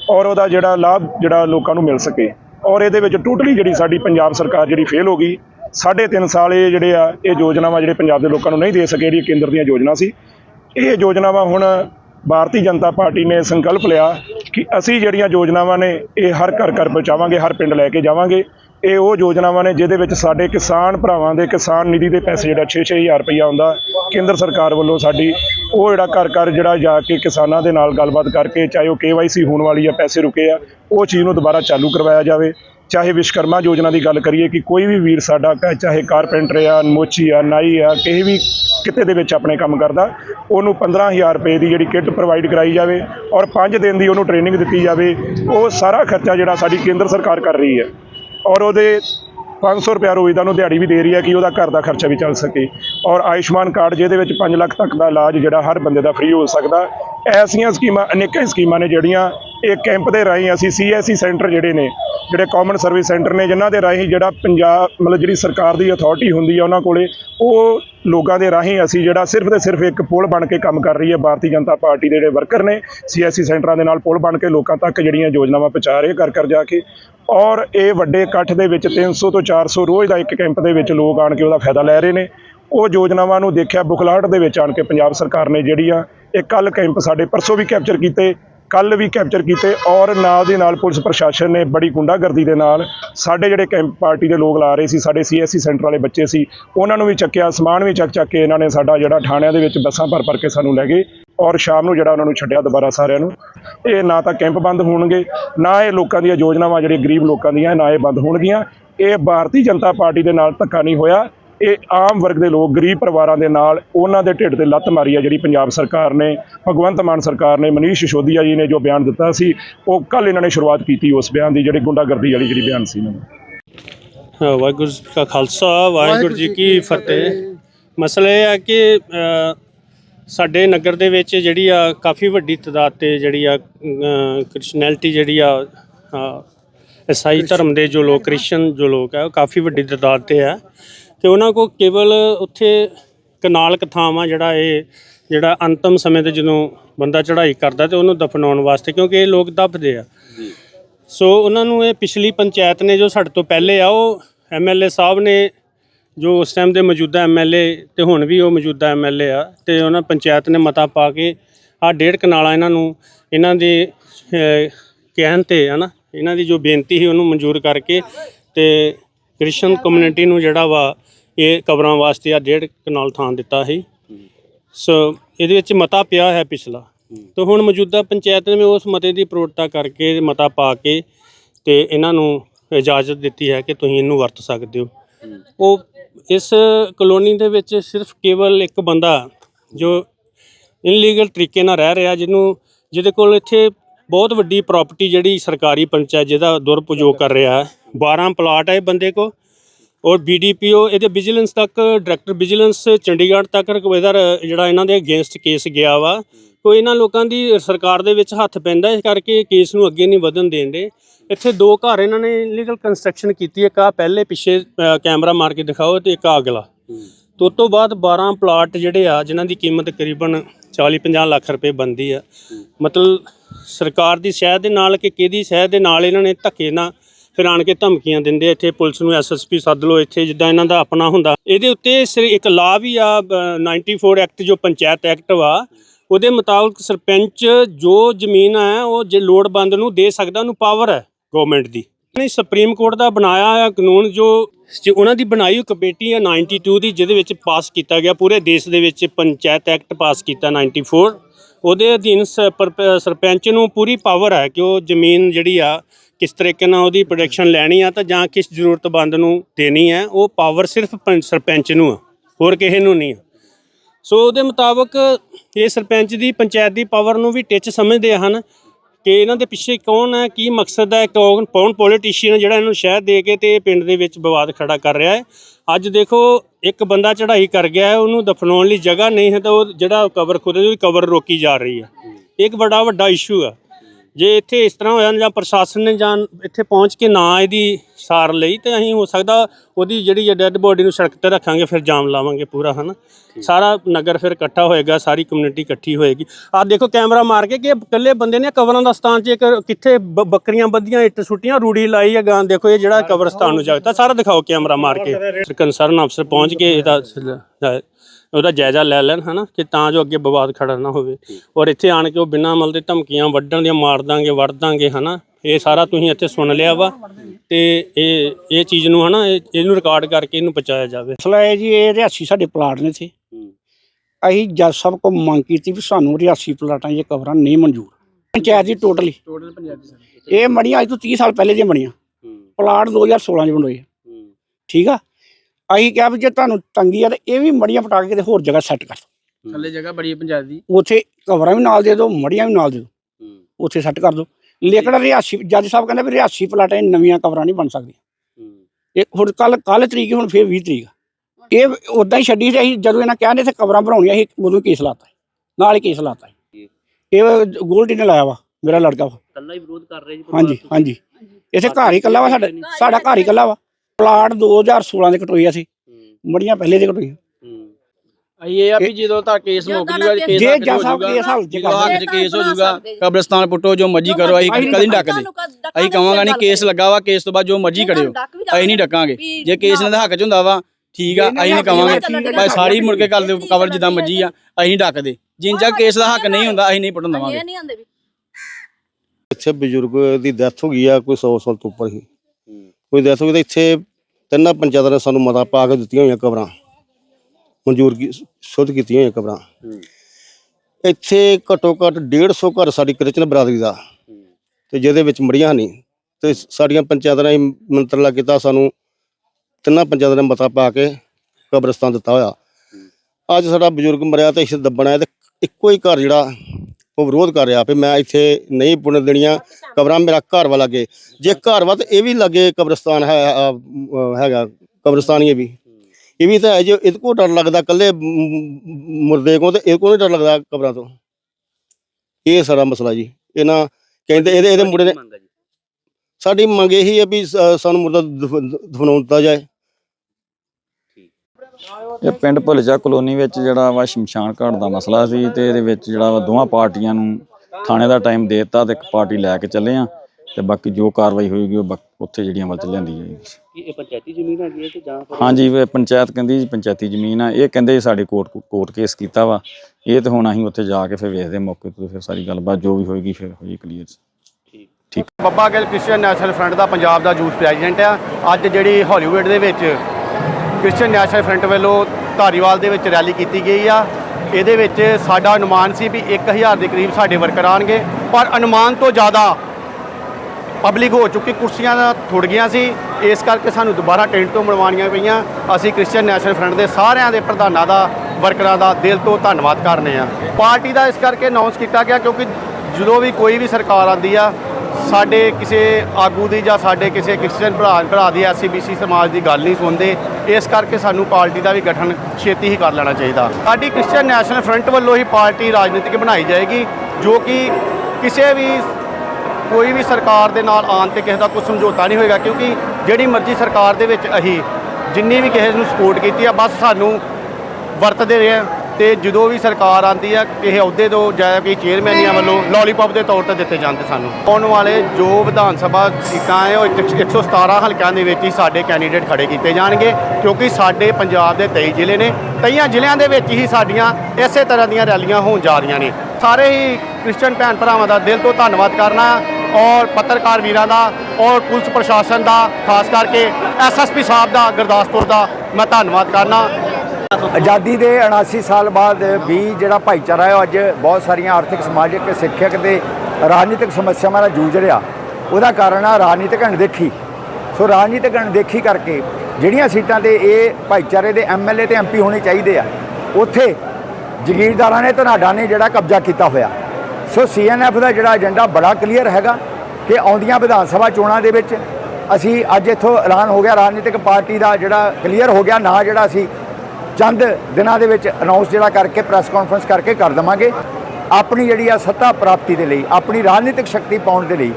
ਔਰ ਉਹਦਾ ਜਿਹੜਾ ਲਾਭ ਜਿਹੜਾ ਲੋਕਾਂ ਨੂੰ ਮਿਲ ਸਕੇ। ਔਰ ਇਹਦੇ ਵਿੱਚ ਟੋਟਲੀ ਜਿਹੜੀ ਸਾਡੀ ਪੰਜਾਬ ਸਰਕਾਰ ਜਿਹੜੀ ਫੇਲ ਹੋ ਗਈ, ਸਾਢੇ ਤਿੰਨ ਸਾਲ ਇਹ ਜਿਹੜੇ ਆ, ਇਹ ਯੋਜਨਾਵਾਂ ਜਿਹੜੇ ਪੰਜਾਬ ਦੇ ਲੋਕਾਂ ਨੂੰ ਨਹੀਂ ਦੇ ਸਕੇ ਜਿਹੜੀ ਕੇਂਦਰ ਦੀਆਂ ਯੋਜਨਾ ਸੀ। ਇਹ ਯੋਜਨਾਵਾਂ ਹੁਣ ਭਾਰਤੀ ਜਨਤਾ ਪਾਰਟੀ ਨੇ ਸੰਕਲਪ ਲਿਆ ਕਿ ਅਸੀਂ ਜਿਹੜੀਆਂ ਯੋਜਨਾਵਾਂ ਨੇ, ਇਹ ਹਰ ਘਰ ਘਰ ਪਹੁੰਚਾਵਾਂਗੇ, ਹਰ ਪਿੰਡ ਲੈ ਕੇ ਜਾਵਾਂਗੇ। ਇਹ ਉਹ ਯੋਜਨਾਵਾਂ ਨੇ ਜਿਹਦੇ ਵਿੱਚ ਸਾਡੇ ਕਿਸਾਨ ਭਰਾਵਾਂ ਦੇ ਕਿਸਾਨ ਨਿਧੀ ਦੇ ਪੈਸੇ ਜਿਹੜਾ 6-6 ਹਜ਼ਾਰ ਰੁਪਈਆ ਆਉਂਦਾ ਕੇਂਦਰ ਸਰਕਾਰ ਵੱਲੋਂ ਸਾਡੀ, ਉਹ ਜਿਹੜਾ ਘਰ ਘਰ ਜਿਹੜਾ ਜਾ ਕੇ ਕਿਸਾਨਾਂ ਦੇ ਨਾਲ ਗੱਲਬਾਤ ਕਰਕੇ, ਚਾਹੇ ਉਹ KYC ਹੋਣ ਵਾਲੀ ਆ, ਪੈਸੇ ਰੁਕੇ ਆ, ਉਹ ਚੀਜ਼ ਨੂੰ ਦੁਬਾਰਾ ਚਾਲੂ ਕਰਵਾਇਆ ਜਾਵੇ। ਚਾਹੇ ਵਿਸ਼ਕਰਮਾ ਯੋਜਨਾ ਦੀ ਗੱਲ ਕਰੀਏ ਕਿ ਕੋਈ ਵੀ ਵੀਰ ਸਾਡਾ ਚਾਹੇ ਕਾਰਪੈਂਟਰ ਆ, ਮੋਚੀ ਆ, ਨਾਈ ਆ, ਕਿਸੇ ਵੀ ਕਿਤੇ ਦੇ ਵਿੱਚ ਆਪਣੇ ਕੰਮ ਕਰਦਾ, ਉਹਨੂੰ 15000 ਰੁਪਏ ਦੀ ਜਿਹੜੀ ਕਿੱਟ ਪ੍ਰੋਵਾਈਡ ਕਰਾਈ ਜਾਵੇ ਔਰ 5 ਦਿਨ ਦੀ ਉਹਨੂੰ ਟ੍ਰੇਨਿੰਗ ਦਿੱਤੀ ਜਾਵੇ, ਉਹ ਸਾਰਾ ਖਰਚਾ ਜਿਹੜਾ ਸਾਡੀ ਕੇਂਦਰ ਸਰਕਾਰ ਕਰ ਰਹੀ ਹੈ। ਔਰ ਉਹਦੇ 500 ਰੁਪਏ ਰੋਜ਼ ਦਾ ਉਹਨੂੰ ਦਿਹਾੜੀ ਵੀ ਦੇ ਰਹੀ ਹੈ ਕਿ ਉਹਦਾ ਘਰ ਦਾ ਖਰਚਾ ਵੀ ਚੱਲ ਸਕੇ। ਔਰ ਆਯੁਸ਼ਮਾਨ ਕਾਰਡ ਜਿਹਦੇ ਵਿੱਚ 5 ਲੱਖ ਤੱਕ ਦਾ ਇਲਾਜ ਜਿਹੜਾ ਹਰ ਬੰਦੇ ਦਾ ਫ੍ਰੀ ਹੋ ਸਕਦਾ। ਐਸੀਆਂ ਸਕੀਮਾਂ, ਅਨੇਕਾਂ ਸਕੀਮਾਂ ਨੇ ਜਿਹੜੀਆਂ ਇਹ ਕੈਂਪ ਦੇ ਰਾਹੀਂ ਅਸੀਂ ਸੀਐਸਸੀ ਸੈਂਟਰ ਜਿਹੜੇ ਨੇ, ਜਿਹੜੇ ਕਾਮਨ ਸਰਵਿਸ ਸੈਂਟਰ ਨੇ, ਜਿਨ੍ਹਾਂ ਦੇ ਰਾਹੀਂ ਜਿਹੜਾ ਪੰਜਾਬ, ਮਤਲਬ ਜਿਹੜੀ ਸਰਕਾਰ ਦੀ ਅਥਾਰਟੀ ਹੁੰਦੀ ਹੈ ਉਹਨਾਂ ਕੋਲੇ, ਉਹ ਲੋਕਾਂ ਦੇ ਰਾਹੀਂ ਅਸੀਂ ਜਿਹੜਾ ਸਿਰਫ ਤੇ ਸਿਰਫ ਇੱਕ ਪੁਲ ਬਣ ਕੇ ਕੰਮ ਕਰ ਰਹੀ ਹੈ। ਭਾਰਤੀ ਜਨਤਾ ਪਾਰਟੀ ਦੇ ਜਿਹੜੇ ਵਰਕਰ ਨੇ ਸੀਐਸਸੀ ਸੈਂਟਰਾਂ ਦੇ ਨਾਲ ਪੁਲ ਬਣ ਕੇ ਲੋਕਾਂ ਤੱਕ ਜਿਹੜੀਆਂ ਯੋਜਨਾਵਾਂ ਪਹੁੰਚਾ ਰਹੇ ਘਰ ਘਰ ਜਾ ਕੇ। ਔਰ ਇਹ ਵੱਡੇ ਇਕੱਠ ਦੇ ਵਿੱਚ 300 ਤੋਂ 400 ਰੋਜ਼ ਦਾ ਇੱਕ ਕੈਂਪ ਦੇ ਵਿੱਚ ਲੋਕ ਆਣ ਕੇ ਉਹਦਾ ਫਾਇਦਾ ਲੈ ਰਹੇ ਨੇ। ਉਹ ਯੋਜਨਾਵਾਂ ਨੂੰ ਦੇਖਿਆ ਬੁਖਲਾਹਟ ਦੇ ਵਿੱਚ ਆਣ ਕੇ ਪੰਜਾਬ ਸਰਕਾਰ ਨੇ ਜਿਹੜੀ ਆ ਇਹ ਕੱਲ ਕੈਂਪ ਸਾਡੇ ਪਰਸੋਂ ਵੀ ਕੈਪਚਰ ਕੀਤੇ ਕੱਲ ਵੀ ਕੈਪਚਰ ਕੀਤੇ ਔਰ ਨਾਲ ਦੀ ਨਾਲ ਪੁਲਿਸ ਪ੍ਰਸ਼ਾਸਨ ਨੇ ਬੜੀ ਗੁੰਡਾਗਰਦੀ ਦੇ ਨਾਲ ਸਾਡੇ ਜਿਹੜੇ ਕੈਂਪ ਪਾਰਟੀ ਦੇ ਲੋਕ ਲਾ ਰਹੇ ਸੀ, ਸਾਡੇ ਸੀਐਸਸੀ ਸੈਂਟਰ ਵਾਲੇ ਬੱਚੇ ਸੀ, ਉਹਨਾਂ ਨੂੰ ਵੀ ਚੱਕਿਆ, ਸਮਾਨ ਵੀ ਚੱਕ ਚੱਕ ਕੇ ਇਹਨਾਂ ਨੇ ਸਾਡਾ ਜਿਹੜਾ ਥਾਣਿਆਂ ਦੇ ਵਿੱਚ ਬੱਸਾਂ ਭਰ ਭਰ ਕੇ ਸਾਨੂੰ ਲੈ ਗਏ। ਔਰ ਸ਼ਾਮ ਨੂੰ ਜਿਹੜਾ ਉਹਨਾਂ ਨੂੰ ਛੱਡਿਆ ਦੁਬਾਰਾ ਸਾਰਿਆਂ ਨੂੰ ਇਹ ਨਾ ਤਾਂ ਕੈਂਪ ਬੰਦ ਹੋਣਗੇ ਨਾ ਇਹ ਲੋਕਾਂ ਦੀਆਂ ਯੋਜਨਾਵਾਂ ਜਿਹੜੀਆਂ ਗਰੀਬ ਲੋਕਾਂ ਦੀਆਂ ਨਾ ਇਹ ਬੰਦ ਹੋਣਗੀਆਂ। ਇਹ ਭਾਰਤੀ ਜਨਤਾ ਪਾਰਟੀ ਦੇ ਨਾਲ ਧੱਕਾ ਨਹੀਂ ਹੋਇਆ। ਇਹ ਆਮ ਵਰਗ ਦੇ ਲੋਕ ਗਰੀਬ ਪਰਿਵਾਰਾਂ ਦੇ ਨਾਲ ਉਹਨਾਂ ਦੇ ਢਿੱਡ ਤੇ ਲੱਤ ਮਾਰੀ ਆ ਜਿਹੜੀ ਪੰਜਾਬ ਸਰਕਾਰ ਨੇ ਭਗਵੰਤ ਮਾਨ ਸਰਕਾਰ ਨੇ ਮਨੀਸ਼ ਸਿਸੋਦੀਆ ਜੀ ਨੇ ਜੋ ਬਿਆਨ ਦਿੱਤਾ ਸੀ ਉਹ ਕੱਲ ਇਹਨਾਂ ਨੇ ਸ਼ੁਰੂਆਤ ਕੀਤੀ ਉਸ ਬਿਆਨ ਦੀ ਜਿਹੜੀ ਗੁੰਡਾਗਰਦੀ ਵਾਲੀ ਜਿਹੜੀ ਬਿਆਨ ਸੀ ਇਹਨਾਂ ਦਾ। ਵਾਹਿਗੁਰੂ ਜੀ ਕਾ ਖਾਲਸਾ ਵਾਹਿਗੁਰੂ ਜੀ ਕੀ ਫਤਿਹ। ਮਸਲਾ ਇਹ ਆ ਕਿ ਸਾਡੇ ਨਗਰ ਦੇ ਵਿੱਚ ਜਿਹੜੀ ਆ ਕਾਫੀ ਵੱਡੀ ਤਦਾਦ ਤੇ ਜਿਹੜੀ ਆ ਕ੍ਰਿਸਚੀਅਨਿਟੀ ਜਿਹੜੀ ਆ ਅ, ਈਸਾਈ ਧਰਮ ਦੇ ਜੋ ਲੋਕ ਕ੍ਰਿਸਚੀਅਨ ਜੋ ਲੋਕ ਆ ਉਹ ਕਾਫੀ ਵੱਡੀ ਤਦਾਦ ਤੇ ਆ। ਤੇ ਉਹਨਾਂ ਕੋ ਕੇਵਲ ਉੱਥੇ ਕਨਾਲ ਕਥਾਵਾਂ ਜਿਹੜਾ ਇਹ ਜਿਹੜਾ ਅੰਤਮ ਸਮੇਂ ਤੇ ਜਦੋਂ ਬੰਦਾ ਚੜ੍ਹਾਈ ਕਰਦਾ ਤੇ ਉਹਨੂੰ ਦਫਨਾਉਣ ਵਾਸਤੇ ਕਿਉਂਕਿ ਇਹ ਲੋਕ ਦੱਬਦੇ ਆ। ਸੋ ਉਹਨਾਂ ਨੂੰ ਇਹ ਪਿਛਲੀ ਪੰਚਾਇਤ ਨੇ ਜੋ ਸਾਡੇ ਤੋਂ ਪਹਿਲੇ ਆ ਉਹ ਐਮਐਲਏ ਸਾਹਿਬ ਨੇ ਜੋ ਉਸ ਟਾਈਮ ਦੇ ਮੌਜੂਦਾ ਐਮਐਲਏ ਤੇ ਹੁਣ ਵੀ ਉਹ ਮੌਜੂਦਾ ਐਮਐਲਏ ਆ ਤੇ ਉਹਨਾਂ ਪੰਚਾਇਤ ਨੇ ਮਤਾ ਪਾ ਕੇ ਆ ਡੇਢ ਕਨਾਲਾ ਇਹਨਾਂ ਨੂੰ ਇਹਨਾਂ ਦੇ ਕਹਿਣ ਤੇ ਹਨਾ, ਇਹਨਾਂ ਦੀ ਜੋ ਬੇਨਤੀ ਸੀ ਉਹਨੂੰ ਮਨਜ਼ੂਰ ਕਰਕੇ ਤੇ ਕ੍ਰਿਸਚਨ ਕਮਿਊਨਿਟੀ ਨੂੰ ਜਿਹੜਾ ਵਾ ਇਹ ਕਬਰਾਂ ਵਾਸਤੇ ਆ ਡੇਢ ਕਨਾਲ ਥਾਂ ਦਿੱਤਾ ਸੀ। ਸੋ ਇਹਦੇ ਵਿੱਚ ਮਤਾ ਪਿਆ ਹੈ ਪਿਛਲਾ। ਤੇ ਹੁਣ ਮੌਜੂਦਾ ਪੰਚਾਇਤ ਨੇ ਵੀ ਉਸ ਮਤੇ ਦੀ ਪ੍ਰੋੜਤਾ ਕਰਕੇ ਮਤਾ ਪਾ ਕੇ ਤੇ ਇਹਨਾਂ ਨੂੰ ਇਜਾਜ਼ਤ ਦਿੱਤੀ ਹੈ ਕਿ ਤੁਸੀਂ ਇਹਨੂੰ ਵਰਤ ਸਕਦੇ ਹੋ। ਉਹ ਇਸ ਕਲੋਨੀ ਦੇ ਵਿੱਚ ਸਿਰਫ ਕੇਵਲ ਇੱਕ ਬੰਦਾ ਜੋ ਇਨਲੀਗਲ ਤਰੀਕੇ ਨਾਲ ਰਹਿ ਰਿਹਾ, ਜਿਹਨੂੰ, ਜਿਹਦੇ ਕੋਲ ਇੱਥੇ ਬਹੁਤ ਵੱਡੀ ਪ੍ਰਾਪਰਟੀ ਜਿਹੜੀ ਸਰਕਾਰੀ ਪੰਚਾਇਤ, ਜਿਹਦਾ ਦੁਰਪਯੋਗ ਕਰ ਰਿਹਾ ਹੈ। 12 ਪਲਾਟ ਹੈ ਬੰਦੇ ਕੋ ਔਰ ਬੀਡੀਪੀਓ ਇਹਦੇ ਵਿਜੀਲੈਂਸ ਤੱਕ, ਡਾਇਰੈਕਟਰ ਵਿਜੀਲੈਂਸ ਚੰਡੀਗੜ੍ਹ ਤੱਕ ਰਿਕਵੇਦਰ ਜਿਹੜਾ ਇਹਨਾਂ ਦੇ ਅਗੇਂਸਟ ਕੇਸ ਗਿਆ ਵਾ, ਕੋਈ ਇਹਨਾਂ ਲੋਕਾਂ ਦੀ ਸਰਕਾਰ ਦੇ ਵਿੱਚ ਹੱਥ ਪੈਂਦਾ, ਇਸ ਕਰਕੇ ਕੇਸ ਨੂੰ ਅੱਗੇ ਨਹੀਂ ਵਧਣ ਦੇਣ ਦੇ। ਇੱਥੇ ਦੋ ਘਰ ਇਹਨਾਂ ਨੇ ਇਲੀਗਲ ਕੰਸਟਰਕਸ਼ਨ ਕੀਤੀ ਇੱਕ ਆ ਪਹਿਲੇ ਪਿੱਛੇ ਅ, ਕੈਮਰਾ ਮਾਰ ਕੇ ਦਿਖਾਓ ਤੇ ਇੱਕ ਆ ਅਗਲਾ। ਤੇ ਤੋਂ ਬਾਅਦ 12 ਪਲਾਟ ਜਿਹੜੇ ਆ ਜਿਨ੍ਹਾਂ ਦੀ ਕੀਮਤ ਤਕਰੀਬਨ 40-50 ਲੱਖ ਰੁਪਏ ਬਣਦੀ ਆ। ਮਤਲਬ ਸਰਕਾਰ ਦੀ ਸ਼ਹਿਦ ਦੇ ਨਾਲ ਕਿ ਕਿਹਦੀ ਸ਼ਹਿਦ ਦੇ ਨਾਲ ਇਹਨਾਂ ਨੇ ਧੱਕੇ ਨਾਲ ਫਿਰ ਆਣ ਕੇ ਧਮਕੀਆਂ ਦਿੰਦੇ ਆ, ਇੱਥੇ ਪੁਲਿਸ ਨੂੰ ਐਸਐਸਪੀ ਸੱਦ ਲਓ ਇੱਥੇ ਜਿੱਦਾਂ ਇਹਨਾਂ ਦਾ ਆਪਣਾ ਹੁੰਦਾ। ਇਹਦੇ ਉੱਤੇ ਸਿਰ- ਇੱਕ ਲਾ ਵੀ ਆ ਅ, 94 ਐਕਟ ਜੋ ਪੰਚਾਇਤ ਐਕਟ ਵਾ ਉਹਦੇ ਮੁਤਾਬਕ ਸਰਪੰਚ ਜੋ ਜ਼ਮੀਨ ਹੈ ਉਹ ਜੇ ਲੋੜਵੰਦ ਨੂੰ ਦੇ ਸਕਦਾ ਉਹਨੂੰ ਪਾਵਰ ਹੈ। ਗਵਰਨਮੈਂਟ ਦੀ। ਨਹੀਂ ਸੁਪਰੀਮ ਕੋਰਟ ਦਾ ਬਣਾਇਆ ਹੋਇਆ ਕਾਨੂੰਨ ਜੋ ਉਹਨਾਂ ਦੀ ਬਣਾਈ ਹੋਈ ਕਮੇਟੀ ਹੈ 92 ਦੀ, ਜਿਹਦੇ ਵਿੱਚ ਪਾਸ ਕੀਤਾ ਗਿਆ, ਪੂਰੇ ਦੇਸ਼ ਦੇ ਵਿੱਚ ਪੰਚਾਇਤ ਐਕਟ ਪਾਸ ਕੀਤਾ 94 ਉਹਦੇ ਅਧੀਨ ਸ- ਪਰ- ਸਰਪੰਚ ਨੂੰ ਪੂਰੀ ਪਾਵਰ ਹੈ ਕਿ ਉਹ ਜ਼ਮੀਨ ਜਿਹੜੀ ਆ, ਕਿਸ ਤਰੀਕੇ ਨਾਲ ਉਹਦੀ ਪ੍ਰੋਟੈਕਸ਼ਨ ਲੈਣੀ ਆ ਤਾਂ ਜਾਂ ਕਿਸ ਜ਼ਰੂਰਤਮੰਦ ਨੂੰ ਦੇਣੀ ਹੈ, ਉਹ ਪਾਵਰ ਸਿਰਫ ਪੰ- ਸਰਪੰਚ ਨੂੰ ਆ, ਹੋਰ ਕਿਸੇ ਨੂੰ ਨਹੀਂ ਸੋ ਉਹਦੇ ਮੁਤਾਬਕ ਇਹ ਸਰਪੰਚ ਦੀ, ਪੰਚਾਇਤ ਦੀ ਪਾਵਰ ਨੂੰ ਵੀ ਟਿੱਚ ਸਮਝਦੇ ਹਨ। ਕਿ ਇਹਨਾਂ ਦੇ ਪਿੱਛੇ ਕੌਣ ਹੈ, ਕੀ ਮਕਸਦ ਹੈ, ਕੌਣ ਕੌਣ ਪੋਲੀਟੀਸ਼ੀਅਨ ਜਿਹੜਾ ਇਹਨੂੰ ਸ਼ਹਿਰ ਦੇ ਕੇ ਤੇ ਇਹ ਪਿੰਡ ਦੇ ਵਿੱਚ ਵਿਵਾਦ ਖੜਾ ਕਰ ਰਿਹਾ ਹੈ। ਅੱਜ ਦੇਖੋ, ਇੱਕ ਬੰਦਾ ਚੜ੍ਹਾਈ ਕਰ ਗਿਆ ਹੈ, ਉਹਨੂੰ ਦਫਨਾਉਣ ਲਈ ਜਗ੍ਹਾ ਨਹੀਂ ਹੈ ਤਾਂ ਉਹ ਜਿਹੜਾ ਕਵਰ ਖੁਦ ਉਹਦੀ ਕਵਰ ਰੋਕੀ ਜਾ ਰਹੀ ਹੈ। ਇਹ ਇੱਕ ਬੜਾ ਵੱਡਾ ਇਸ਼ੂ ਹੈ। ਜੇ ਇੱਥੇ ਇਸ ਤਰ੍ਹਾਂ ਹੋਇਆ ਜਾਂ ਪ੍ਰਸ਼ਾਸਨ ਨੇ ਜਾਂ ਇੱਥੇ ਪਹੁੰਚ ਕੇ ਨਾ ਇਹਦੀ ਸਾਰ ਲਈ ਤੇ ਅਸੀਂ ਹੋ ਸਕਦਾ ਉਹਦੀ ਜਿਹੜੀ ਡੈੱਡ ਬੋਡੀ ਨੂੰ ਸੜਕ ਤੇ ਰੱਖਾਂਗੇ ਫਿਰ ਜਾਮ ਲਾਵਾਂਗੇ ਪੂਰਾ ਹਨਾ? ਸਾਰਾ ਨਗਰ ਫਿਰ ਇਕੱਠਾ ਹੋਏਗਾ ਸਾਰੀ ਕਮਿਊਨਿਟੀ ਇਕੱਠੀ ਹੋਏਗੀ। ਆਹ ਦੇਖੋ ਕੈਮਰਾ ਮਾਰ ਕੇ ਕਿ ਇਕੱਲੇ ਬੰਦੇ ਨੇ ਕਬਰਾਂ ਦਾ ਸਥਾਨ 'ਚ ਇੱਕ ਕਿੱਥੇ ਬੱਕਰੀਆਂ ਬੱਧੀਆਂ ਇੱਟ ਸੁੱਟੀਆਂ ਰੂੜੀ ਲਾਈ ਹੈ ਗਾਂ ਦੇਖੋ ਇਹ ਜਿਹੜਾ ਕਬਰਸਤਾਨ ਨੂੰ ਜਗਤਾ ਸਾਰਾ ਦਿਖਾਓ ਕੈਮਰਾ ਮਾਰ ਕੇ। ਕੰਸਰਨ ਅਫਸਰ ਪਹੁੰਚ ਕੇ ਇਹਦਾ ਉਹਦਾ ਜਾਇਜ਼ਾ ਲੈ ਲੈਣ ਹਨਾ ਕਿ ਤਾਂ ਜੋ ਅੱਗੇ ਵਿਵਾਦ ਖੜਾ ਨਾ ਹੋਵੇ। ਔਰ ਇੱਥੇ ਆਣ ਕੇ ਉਹ ਬਿਨਾਂ ਅਮਲ ਦੇ ਧਮਕੀਆਂ ਵੱਢਣ ਦੀਆਂ ਮਾਰ ਦਾਂਗੇ ਵੜ ਦਾਂਗੇ ਹਨਾ ਇਹ ਸਾਰਾ ਤੁਸੀਂ ਇੱਥੇ ਸੁਣ ਲਿਆ ਵਾ। ਤੇ ਇਹ ਇਹ ਚੀਜ਼ ਨੂੰ ਹਨਾ ਇਹ- ਇਹਨੂੰ ਰਿਕਾਰਡ ਕਰਕੇ ਇਹਨੂੰ ਪਹੁੰਚਾਇਆ ਜਾਵੇ। ਮਸਲਾ ਹੈ ਜੀ ਇਹ ਰਿਹਾਸੀ ਸਾਡੇ ਪਲਾਟ ਨੇ ਸੀ ਅਸੀਂ ਜੱਜ ਸਾਹਿਬ ਕੋ ਮੰਗ ਕੀਤੀ ਵੀ ਸਾਨੂੰ ਰਿਹਾਸੀ ਪਲਾਟਾਂ 'ਚ ਕਬਰਾਂ ਨਹੀਂ ਮਨਜ਼ੂਰ। ਪੰਚਾਇਤ ਦੀ ਟੋਟਲੀ ਟੋਟਲ ਦੀ ਇਹ ਬਣੀਆਂ ਅੱਜ ਤੋਂ 30 ਸਾਲ ਪਹਿਲੇ ਦੀਆਂ ਬਣੀਆਂ। ਪਲਾਟ 2016 ਚ ਆ। ਠੀਕ ਆ? ਅਸੀਂ ਕਿਹਾ ਵੀ ਜੇ ਤੁਹਾਨੂੰ ਤੰਗੀ ਆ ਤੇ ਇਹ ਵੀ ਮੜੀਆਂ ਪਟਾ ਕੇ ਕਿਤੇ ਹੋਰ ਜਗ੍ਹਾ ਸੈੱਟ ਕਰ ਦਿਓ। ਥੱਲੇ ਜਗ੍ਹਾ ਬੜੀ ਪੰਚਾਇਤ ਦੀ। ਉੱਥੇ ਕਵਰਾਂ ਵੀ ਨਾਲ ਦੇ ਦਿਓ ਮੜੀਆਂ ਵੀ ਨਾਲ ਦੇ ਦਿਓ। ਉੱਥੇ ਸੈੱਟ ਕਰ ਦਿਓ। ਲੇਕਿਨ ਰਿਹਾਸੀ ਜੱਜ ਸਾਹਿਬ ਕਹਿੰਦੇ ਵੀ ਰਿਹਾਸੀ ਪਲਾਟਾਂ 'ਚ ਨਵੀਆਂ ਕਵਰਾਂ ਨਹੀਂ ਬਣ ਸਕਦੀਆਂ। ਇਹ ਹੁਣ ਕੱਲ ਕੱਲ ਤਰੀਕ ਹੁਣ ਫੇਰ 20 ਤਰੀਕ। ਇਹ ਉਦਾਂ ਹੀ ਛੱਡੀ ਤੇ ਅਸੀਂ ਜਦੋਂ ਇਹਨਾਂ ਕਹਿੰਦੇ ਤੇ ਕਵਰਾਂ ਬਣਾਉਣੀਆਂ ਸੀ ਉਦੋਂ ਕੇਸ ਲਾਤਾ। ਨਾਲ ਹੀ ਕੇਸ ਲਾਤਾ। ਇਹ ਗੋਲਡੀ ਨੇ ਲਾਇਆ ਵਾ ਮੇਰਾ ਲੜਕਾ ਵਾ। ਕੱਲਾ ਹੀ ਵਿਰੋਧ ਕਰ ਰਹੇ ਜੀ ਹਾਂਜੀ ਹਾਂਜੀ। ਇੱਥੇ ਘਰ ਹੀ ਇਕੱਲਾ ਵਾ ਸਾਡਾ ਸਾਡਾ ਘਰ ਹੀ ਇਕੱਲਾ ਵਾ। ਪਲਾਟ 2016 ਦੇ ਕਟੋਈਆ ਸੀ। ਮੜੀਆਂ ਪਹਿਲੇ ਦੇ ਕਟੋਈਆ ਅਸੀਂ ਇਹ ਆ ਵੀ ਜਦੋਂ ਤੱਕ ਕੇਸ ਮੁੱਕ ਜੂਗਾ ਕੇਸ ਜੇ ਜੱਜ ਹੋ ਸਾਹਿਬ ਕੇਸ ਹੱਲ ਜੇ ਕੇਸ ਹੋ ਜਾਊਗਾ ਕਬਰਸਤਾਨ ਪੁੱਟੋ ਜੋ ਮਰਜ਼ੀ ਕਰੋ ਅਸੀਂ ਕਦੀ ਨਹੀਂ। ਡੱਕਦੇ ਅਸੀਂ ਕਵਾਂਗਾ ਨਹੀਂ ਕੇਸ ਲੱਗਾ ਵਾ ਕੇਸ ਤੋਂ ਬਾਅਦ ਜੋ ਮਰਜ਼ੀ ਕਰਿਓ। ਅਸੀਂ ਨਹੀਂ ਡੱਕਾਂਗੇ। ਜੇ ਕੇਸ ਇਹਨਾਂ ਦੇ ਹੱਕ 'ਚ ਹੁੰਦਾ ਵਾ ਠੀਕ ਆ ਅਸੀਂ ਨਹੀਂ ਕਵਾਂਗੇ ਭਾਈ ਸਾਰੀ ਮੁੜ ਕੇ ਕਰ ਦਿਓ ਕਵਰ ਜਿੱਦਾਂ ਮਰਜ਼ੀ ਆ ਅਸੀਂ ਨਹੀਂ ਡੱਕਦੇ। ਜਿੰਨ ਚਿਰ ਕੇਸ ਦਾ ਹੱਕ ਨਹੀਂ ਹੁੰਦਾ ਅਸੀਂ ਨਹੀਂ ਪੁੱਟਣ ਦੇਵਾਂਗੇ। ਇੱਥੇ ਬਜ਼ੁਰਗ ਦੀ ਡੈਥ ਹੋ ਗਈ ਆ ਕੋਈ 100 ਸਾਲ ਤੋਂ ਉੱਪਰ ਹੀ। ਕੋਈ ਡੈਥ ਹੋ। ਗਈ ਤਾਂ ਇੱਥੇ ਤਿੰਨਾਂ ਪੰਚਾਇਤਾਂ ਨੇ ਸਾਨੂੰ ਮਤਾ ਪਾ ਕੇ ਦਿੱਤੀਆਂ ਹੋਈਆਂ ਕਬਰਾਂ। ਮਨਜ਼ੂਰ ਕੀ ਸ਼ੁੱਧ ਕੀਤੀਆਂ ਹੋਈਆਂ ਕਬਰਾਂ। ਇੱਥੇ ਘੱਟੋ ਘੱਟ 150 ਘਰ ਸਾਡੀ ਕ੍ਰਿਸਚਨ ਬਰਾਦਰੀ ਦਾ। ਤੇ ਜਿਹਦੇ ਵਿੱਚ ਮੜੀਆਂ ਨਹੀਂ। ਤੇ ਸਾਡੀਆਂ ਪੰਚਾਇਤਾਂ ਨੇ ਮੰਤਰਲਾ ਕੀਤਾ ਸਾਨੂੰ ਤਿੰਨਾਂ ਪੰਚਾਇਤਾਂ ਨੇ ਮਤਾ ਪਾ ਕੇ ਕਬਰਸਤਾਨ ਦਿੱਤਾ ਹੋਇਆ। ਅੱਜ ਸਾਡਾ ਬਜ਼ੁਰਗ ਮਰਿਆ ਤੇ ਇਸ ਦੱਬਣਾ ਤੇ ਇੱਕੋ ਹੀ ਘਰ ਜਿਹੜਾ ਉਹ ਵਿਰੋਧ ਕਰ ਰਿਹਾ ਵੀ ਮੈਂ ਇੱਥੇ ਨਹੀਂ ਪੁਣ ਦੇਣੀਆਂ ਕਬਰਾਂ ਮੇਰਾ ਘਰ ਵਾ ਲੱਗੇ। ਜੇ ਘਰ ਵਾ ਤੇ ਇਹ ਵੀ ਲੱਗੇ ਕਬਰਸਤਾਨ ਹੈ ਹੈਗਾ ਕਬਰਸਤਾਨ ਹੀ ਇਹ ਵੀ। ਇਹ ਵੀ ਤਾਂ ਹੈ ਜੇ ਇਹਦੇ ਕੋਲ ਡਰ ਲੱਗਦਾ ਕੱਲੇ ਮੁਰਦੇ ਕੋ ਤੇ ਇਹ ਕੋਲ ਨਹੀਂ ਡਰ ਲੱਗਦਾ ਕਬਰਾਂ ਤੋਂ। ਇਹ ਸਾਰਾ ਮਸਲਾ ਜੀ। ਇਹਨਾਂ ਕਹਿੰਦੇ ਇਹਦੇ ਇਹਦੇ ਮੁੰਡੇ ਨੇ ਸਾਡੀ ਮੰਗ ਇਹੀ ਹੈ ਵੀ ਸ- ਸਾਨੂੰ ਮੁਰਦਾ ਦਫਨਾਉਣ ਦਿੱਤਾ ਜਾਏ। ਇਹ ਪਿੰਡ ਭੁਲਜਾ ਕਲੋਨੀ ਵਿੱਚ ਜਿਹੜਾ ਵਾ ਸ਼ਮਸ਼ਾਨ ਘਾਟ ਦਾ ਮਸਲਾ ਸੀ ਤੇ ਇਹਦੇ ਵਿੱਚ ਜਿਹੜਾ ਵਾ ਦੋਵਾਂ ਪਾਰਟੀਆਂ ਨੂੰ ਥਾਣੇ ਦਾ ਟਾਈਮ ਦੇ ਦਿੱਤਾ ਤੇ ਇੱਕ ਪਾਰਟੀ ਲੈ ਕੇ ਚੱਲੇ ਆ ਤੇ ਬਾਕੀ ਜੋ ਕਾਰਵਾਈ ਹੋਏਗੀ ਉਹ ਬਾਕ- ਉੱਥੇ ਜਿਹੜੀਆਂ ਵੱਲ ਲਿਆਂਦੀ ਜਾਏਗੀ ਇਹ ਪੰਚਾਇਤੀ ਜ਼ਮੀਨ ਹੈਗੀ ਹੈ ਤੇ ਜਾਂ ਫਿਰ ਹਾਂਜੀ ਇਹ ਪੰਚਾਇਤ ਕਹਿੰਦੀ ਜੀ ਪੰਚਾਇਤੀ ਜ਼ਮੀਨ ਆ। ਇਹ ਕਹਿੰਦੇ ਸਾਡੇ ਕੋਰਟ ਕੋਰਟ ਕੇਸ ਕੀਤਾ ਵਾ। ਇਹ ਤੇ ਹੁਣ ਅਸੀਂ ਉੱਥੇ ਜਾ ਕੇ ਫਿਰ ਵੇਖਦੇ ਹਾਂ ਮੌਕੇ ਤੇ ਫਿਰ ਸਾਰੀ ਗੱਲਬਾਤ ਜੋ ਵੀ ਹੋਏਗੀ ਫਿਰ ਹੋਈ clear Babba Gill Christian national front ਦਾ ਪੰਜਾਬ ਦਾ ਯੂਥ ਪ੍ਰੈਜ਼ੀਡੈਂਟ ਆ। ਅੱਜ ਜਿਹੜੀ ਹਾਲੀਵੁੱਡ ਦੇ ਵਿੱਚ ਕ੍ਰਿਸਚੀਅਨ ਨੈਸ਼ਨਲ ਫਰੰਟ ਵੱਲੋਂ ਧਾਰੀਵਾਲ ਦੇ ਵਿੱਚ ਰੈਲੀ ਕੀਤੀ ਗਈ ਆ। ਇਹਦੇ ਵਿੱਚ ਸਾਡਾ ਅਨੁਮਾਨ ਸੀ ਵੀ 1000 ਦੇ ਕਰੀਬ ਸਾਡੇ ਵਰਕਰ ਆਣਗੇ ਪਰ ਅਨੁਮਾਨ ਤੋਂ ਜ਼ਿਆਦਾ ਪਬਲਿਕ ਹੋ ਚੁੱਕੀ, ਕੁਰਸੀਆਂ ਦਾ ਥੁੜ ਗਈਆਂ ਸੀ। ਇਸ ਕਰਕੇ ਸਾਨੂੰ ਦੁਬਾਰਾ ਟੈਂਟ ਤੋਂ ਬਣਵਾਉਣੀਆਂ ਪਈਆਂ। ਅਸੀਂ ਕ੍ਰਿਸਚੀਅਨ ਨੈਸ਼ਨਲ ਫਰੰਟ ਦੇ ਸਾਰਿਆਂ ਦੇ ਪ੍ਰਧਾਨਾਂ ਦਾ, ਵਰਕਰਾਂ ਦਾ ਦਿਲ ਤੋਂ ਧੰਨਵਾਦ ਕਰਨੇ ਆ। ਪਾਰਟੀ ਦਾ ਇਸ ਕਰਕੇ ਅਨਾਉਂਸ ਕੀਤਾ ਗਿਆ ਕਿਉਂਕਿ ਜਦੋਂ ਵੀ ਕੋਈ ਵੀ ਸਰਕਾਰ ਆਉਂਦੀ ਆ, ਸਾਡੇ ਕਿਸੇ ਆਗੂ ਦੀ ਜਾਂ ਸਾਡੇ ਕਿਸੇ ਕ੍ਰਿਸਚੀਅਨ ਭਰਾ ਭਰਾ ਦੀ ਐਸਸੀਬੀਸੀ ਸਮਾਜ ਦੀ ਗੱਲ ਨਹੀਂ ਸੁਣਦੇ। ਇਸ ਕਰਕੇ ਸਾਨੂੰ ਪਾਰਟੀ ਦਾ ਵੀ ਗਠਨ ਛੇਤੀ ਹੀ ਕਰ ਲੈਣਾ ਚਾਹੀਦਾ। ਸਾਡੀ ਕ੍ਰਿਸਚੀਅਨ ਨੈਸ਼ਨਲ ਫਰੰਟ ਵੱਲੋਂ ਹੀ ਪਾਰਟੀ ਰਾਜਨੀਤਿਕ ਬਣਾਈ ਜਾਏਗੀ, ਜੋ ਕਿ ਕਿਸੇ ਵੀ ਕੋਈ ਵੀ ਸਰਕਾਰ ਦੇ ਨਾਲ ਆਉਣ ਤੇ ਕਿਸੇ ਦਾ ਕੋਈ ਸਮਝੌਤਾ ਨਹੀਂ ਹੋਏਗਾ, ਕਿਉਂਕਿ ਜਿਹੜੀ ਮਰਜ਼ੀ ਸਰਕਾਰ ਦੇ ਵਿੱਚ ਅਸੀਂ ਜਿੰਨੀ ਵੀ ਕਿਸੇ ਨੂੰ ਸਪੋਰਟ ਕੀਤੀ ਆ, ਬਸ ਸਾਨੂੰ ਵਰਤਦੇ ਰਹੇ ਆ। ਤੇ ਜਦੋਂ ਵੀ ਸਰਕਾਰ ਆਂਦੀ ਆ ਇਹ ਅਹੁਦੇ ਤੋਂ ਜਾਂ ਕੋਈ ਚੇਅਰਮੈਨੀਆਂ ਵੱਲੋਂ ਲੋਲੀਪੌਪ ਦੇ ਤੌਰ ਤੇ ਦਿੱਤੇ ਜਾਂਦੇ ਸਾਨੂੰ। ਆਉਣ ਵਾਲੇ ਜੋ ਵਿਧਾਨ ਸਭਾ ਸੀਟਾਂ ਹੈ, ਉਹ 117 ਹਲਕਿਆਂ ਦੇ ਵਿੱਚ ਹੀ ਸਾਡੇ ਕੈਂਡੀਡੇਟ ਖੜੇ ਕੀਤੇ ਜਾਣਗੇ, ਕਿਉਂਕਿ ਸਾਡੇ ਪੰਜਾਬ ਦੇ 23 ਜ਼ਿਲ੍ਹੇ ਨੇ। ਤਈਆਂ ਜ਼ਿਲ੍ਹਿਆਂ ਦੇ ਵਿੱਚ ਹੀ ਸਾਡੀਆਂ ਇਸੇ ਤਰ੍ਹਾਂ ਦੀਆਂ ਰੈਲੀਆਂ ਹੋਣ ਜਾ ਰਹੀਆਂ ਨੇ। ਸਾਰੇ ਹੀ ਕ੍ਰਿਸਚਨ ਭੈਣ ਭਰਾਵਾਂ ਦਾ ਦਿਲ ਤੋਂ ਧੰਨਵਾਦ ਕਰਨਾ ਔਰ ਪੱਤਰਕਾਰ ਵੀਰਾਂ ਦਾ ਔਰ ਪੁਲਿਸ ਪ੍ਰਸ਼ਾਸਨ ਦਾ, ਖਾਸ ਕਰਕੇ ਐਸਐਸਪੀ ਸਾਹਿਬ ਦਾ, ਗੁਰਦਾਸਪੁਰ ਦਾ ਮੈਂ ਧੰਨਵਾਦ ਕਰਨਾ। ਆਜ਼ਾਦੀ ਦੇ 79 ਸਾਲ ਬਾਅਦ ਵੀ ਜਿਹੜਾ ਭਾਈਚਾਰਾ ਹੈ, ਉਹ ਅੱਜ ਬਹੁਤ ਸਾਰੀਆਂ ਆਰਥਿਕ, ਸਮਾਜਿਕ, ਸਿੱਖਿਅਕ ਤੇ ਰਾਜਨੀਤਿਕ ਸਮੱਸਿਆਵਾਂ ਨਾਲ ਜੂਝ ਰਿਹਾ। ਉਹਦਾ ਕਾਰਨ ਆ ਰਾਜਨੀਤਿਕ ਅਣਦੇਖੀ। ਸੋ ਰਾਜਨੀਤਿਕ ਅਣਦੇਖੀ ਕਰਕੇ ਜਿਹੜੀਆਂ ਸੀਟਾਂ ਤੇ ਇਹ ਭਾਈਚਾਰੇ ਦੇ ਐਮਐਲਏ ਤੇ ਐਮਪੀ ਹੋਣੇ ਚਾਹੀਦੇ ਆ, ਉੱਥੇ ਜ਼ਗੀਰਦਾਰਾਂ ਨੇ, ਧਨਾਡਾ ਨੇ ਜਿਹੜਾ ਕਬਜ਼ਾ ਕੀਤਾ ਹੋਇਆ। ਸੋ ਸੀਐਨਐਫ ਦਾ ਜਿਹੜਾ ਏਜੰਡਾ ਬੜਾ ਕਲੀਅਰ ਹੈਗਾ ਕਿ ਆਉਂਦੀਆਂ ਵਿਧਾਨ ਸਭਾ ਚੋਣਾਂ ਦੇ ਵਿੱਚ ਅਸੀਂ ਅੱਜ ਇੱਥੋਂ ਐਲਾਨ ਹੋ ਗਿਆ, ਰਾਜਨੀਤਿਕ ਪਾਰਟੀ ਦਾ ਜਿਹੜਾ ਕਲੀਅਰ ਹੋ ਗਿਆ, ਨਾ ਜਿਹੜਾ ਅਸੀਂ ਚੰਦ ਦਿਨਾਂ ਦੇ ਵਿੱਚ ਅਨਾਉਂਸ ਜਿਹੜਾ ਕਰਕੇ ਪ੍ਰੈਸ ਕਾਨਫਰੰਸ ਕਰਕੇ ਕਰ ਦਵਾਂਗੇ। ਆਪਣੀ ਜਿਹੜੀ ਆ ਸੱਤਾ ਪ੍ਰਾਪਤੀ ਦੇ ਲਈ, ਆਪਣੀ ਰਾਜਨੀਤਿਕ ਸ਼ਕਤੀ ਪਾਉਣ ਦੇ ਲਈ,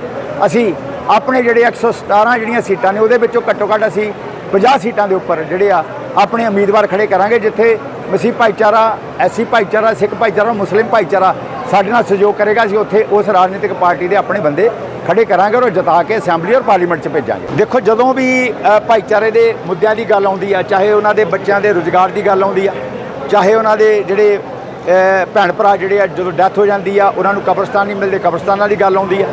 ਅਸੀਂ ਆਪਣੇ ਜਿਹੜੇ 117 ਜਿਹੜੀਆਂ ਸੀਟਾਂ ਨੇ, ਉਹਦੇ ਵਿੱਚੋਂ ਘੱਟੋ ਘੱਟ ਅਸੀਂ 50 ਸੀਟਾਂ ਦੇ ਉੱਪਰ ਜਿਹੜੇ ਆ, ਆਪਣੇ ਉਮੀਦਵਾਰ ਖੜੇ ਕਰਾਂਗੇ, ਜਿੱਥੇ ਮਸੀਹ ਭਾਈਚਾਰਾ ਐਸੀ ਭਾਈਚਾਰਾ, ਸਿੱਖ ਭਾਈਚਾਰਾ, ਮੁਸਲਿਮ ਭਾਈਚਾਰਾ ਸਾਡੇ ਨਾਲ ਸਹਿਯੋਗ ਕਰੇਗਾ। ਅਸੀਂ ਉੱਥੇ ਉਸ ਰਾਜਨੀਤਿਕ ਪਾਰਟੀ ਦੇ ਆਪਣੇ ਬੰਦੇ ਖੜੇ ਕਰਾਂਗੇ ਔਰ ਉਹ ਜਿਤਾ ਕੇ ਅਸੈਂਬਲੀ ਔਰ ਪਾਰਲੀਮੈਂਟ 'ਚ ਭੇਜਾਂਗੇ। ਦੇਖੋ, ਜਦੋਂ ਵੀ ਭਾਈਚਾਰੇ ਦੇ ਮੁੱਦਿਆਂ ਦੀ ਗੱਲ ਆਉਂਦੀ ਆ, ਚਾਹੇ ਉਹਨਾਂ ਦੇ ਬੱਚਿਆਂ ਦੇ ਰੁਜ਼ਗਾਰ ਦੀ ਗੱਲ ਆਉਂਦੀ ਆ, ਚਾਹੇ ਉਹਨਾਂ ਦੇ ਜਿਹੜੇ ਭੈਣ ਭਰਾ ਜਿਹੜੇ ਆ, ਜਦੋਂ ਡੈਥ ਹੋ ਜਾਂਦੀ ਆ, ਉਹਨਾਂ ਨੂੰ ਕਬਰਸਤਾਨ ਨਹੀਂ ਮਿਲਦੇ, ਕਬਰਸਤਾਨਾਂ ਦੀ ਗੱਲ ਆਉਂਦੀ ਆ।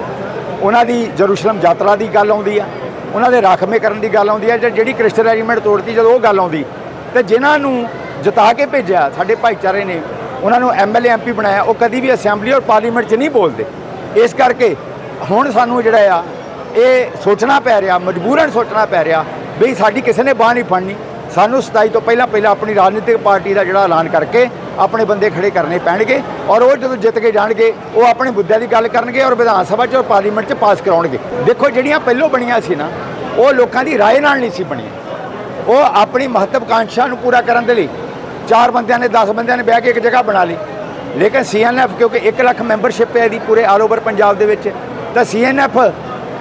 ਉਹਨਾਂ ਦੀ ਜਰੂਸ਼ਲਮ ਯਾਤਰਾ ਦੀ ਗੱਲ ਆਉਂਦੀ ਆ, ਉਹਨਾਂ ਦੇ ਰਾਖਵੇਂ ਕਰਨ ਦੀ ਗੱਲ ਆਉਂਦੀ ਆ, ਜਾਂ ਜਿਹੜੀ ਕ੍ਰਿਸਚਨ ਰੈਜੀਮੈਂਟ ਤੋੜਤੀ ਜਦੋਂ ਉਹ ਗੱਲ ਆਉਂਦੀ। ਤੇ ਜਿਨ੍ਹਾਂ ਨੂੰ ਜਿਤਾ ਕੇ ਭੇਜਿਆ, ਸਾਡੇ ਭਾਈਚਾਰੇ ਨੇ, ਉਹਨਾਂ ਨੂੰ ਐਮਐਲਏ ਐਮਪੀ ਬਣਾਇਆ, ਉਹ ਕਦੀ ਵੀ ਅਸੈਂਬਲੀ ਔਰ ਪਾਰਲੀਮੈਂਟ 'ਚ ਨਹੀਂ ਬੋਲਦੇ। ਇਸ ਕਰਕੇ ਹੁਣ ਸਾਨੂੰ ਜਿਹੜਾ ਆ ਇਹ ਸੋਚਣਾ ਪੈ ਰਿਹਾ ਮਜਬੂਰਨ ਸੋਚਣਾ ਪੈ ਰਿਹਾ ਵੀ ਸਾਡੀ ਕਿਸੇ ਨੇ ਬਾਹ ਨਹੀਂ ਫੜਨੀ ਸਾਨੂੰ 27 ਤੋਂ ਪਹਿਲਾਂ ਪਹਿਲਾਂ ਆਪਣੀ ਰਾਜਨੀਤਿਕ ਪਾਰਟੀ ਦਾ ਜਿਹੜਾ ਐਲਾਨ ਕਰਕੇ ਆਪਣੇ ਬੰਦੇ ਖੜੇ ਕਰਨੇ ਪੈਣਗੇ ਔਰ ਉਹ ਜਦੋਂ ਜਿੱਤ ਕੇ ਜਾਣਗੇ ਉਹ ਆਪਣੇ ਮੁੱਦਿਆਂ ਦੀ ਗੱਲ ਕਰਨਗੇ ਔਰ ਵਿਧਾਨ ਸਭਾ 'ਚ ਔਰ ਪਾਰਲੀਮੈਂਟ 'ਚ ਪਾਸ ਕਰਾਉਣਗੇ ਦੇਖੋ ਜਿਹੜੀਆਂ ਪਹਿਲੋਂ ਬਣੀਆਂ ਸੀ ਨਾ ਉਹ ਲੋਕਾਂ ਦੀ رائے ਨਾਲ ਨਹੀਂ ਸੀ ਬਣੀਆਂ ਉਹ ਆਪਣੀ ਮਹੱਤਵਕਾਂਸ਼ਾ ਨੂੰ ਪੂਰਾ ਕਰਨ ਦੇ ਲਈ ਚਾਰ ਬੰਦਿਆਂ ਨੇ 10 ਬੰਦਿਆਂ ਨੇ ਬਹਿ ਕੇ ਇੱਕ ਜਗ੍ਹਾ ਬਣਾ ਲਈ ਲੇਕਿਨ ਸੀਐਨਐਫ ਕਿਉਂਕਿ 1 ਲੱਖ ਮੈਂਬਰਸ਼ਿਪ ਹੈ ਇਹਦੀ ਪੂਰੇ ਆਲ ਓਵਰ ਪੰਜਾਬ ਦੇ ਵਿੱਚ ਤਾਂ ਸੀਐਨਐਫ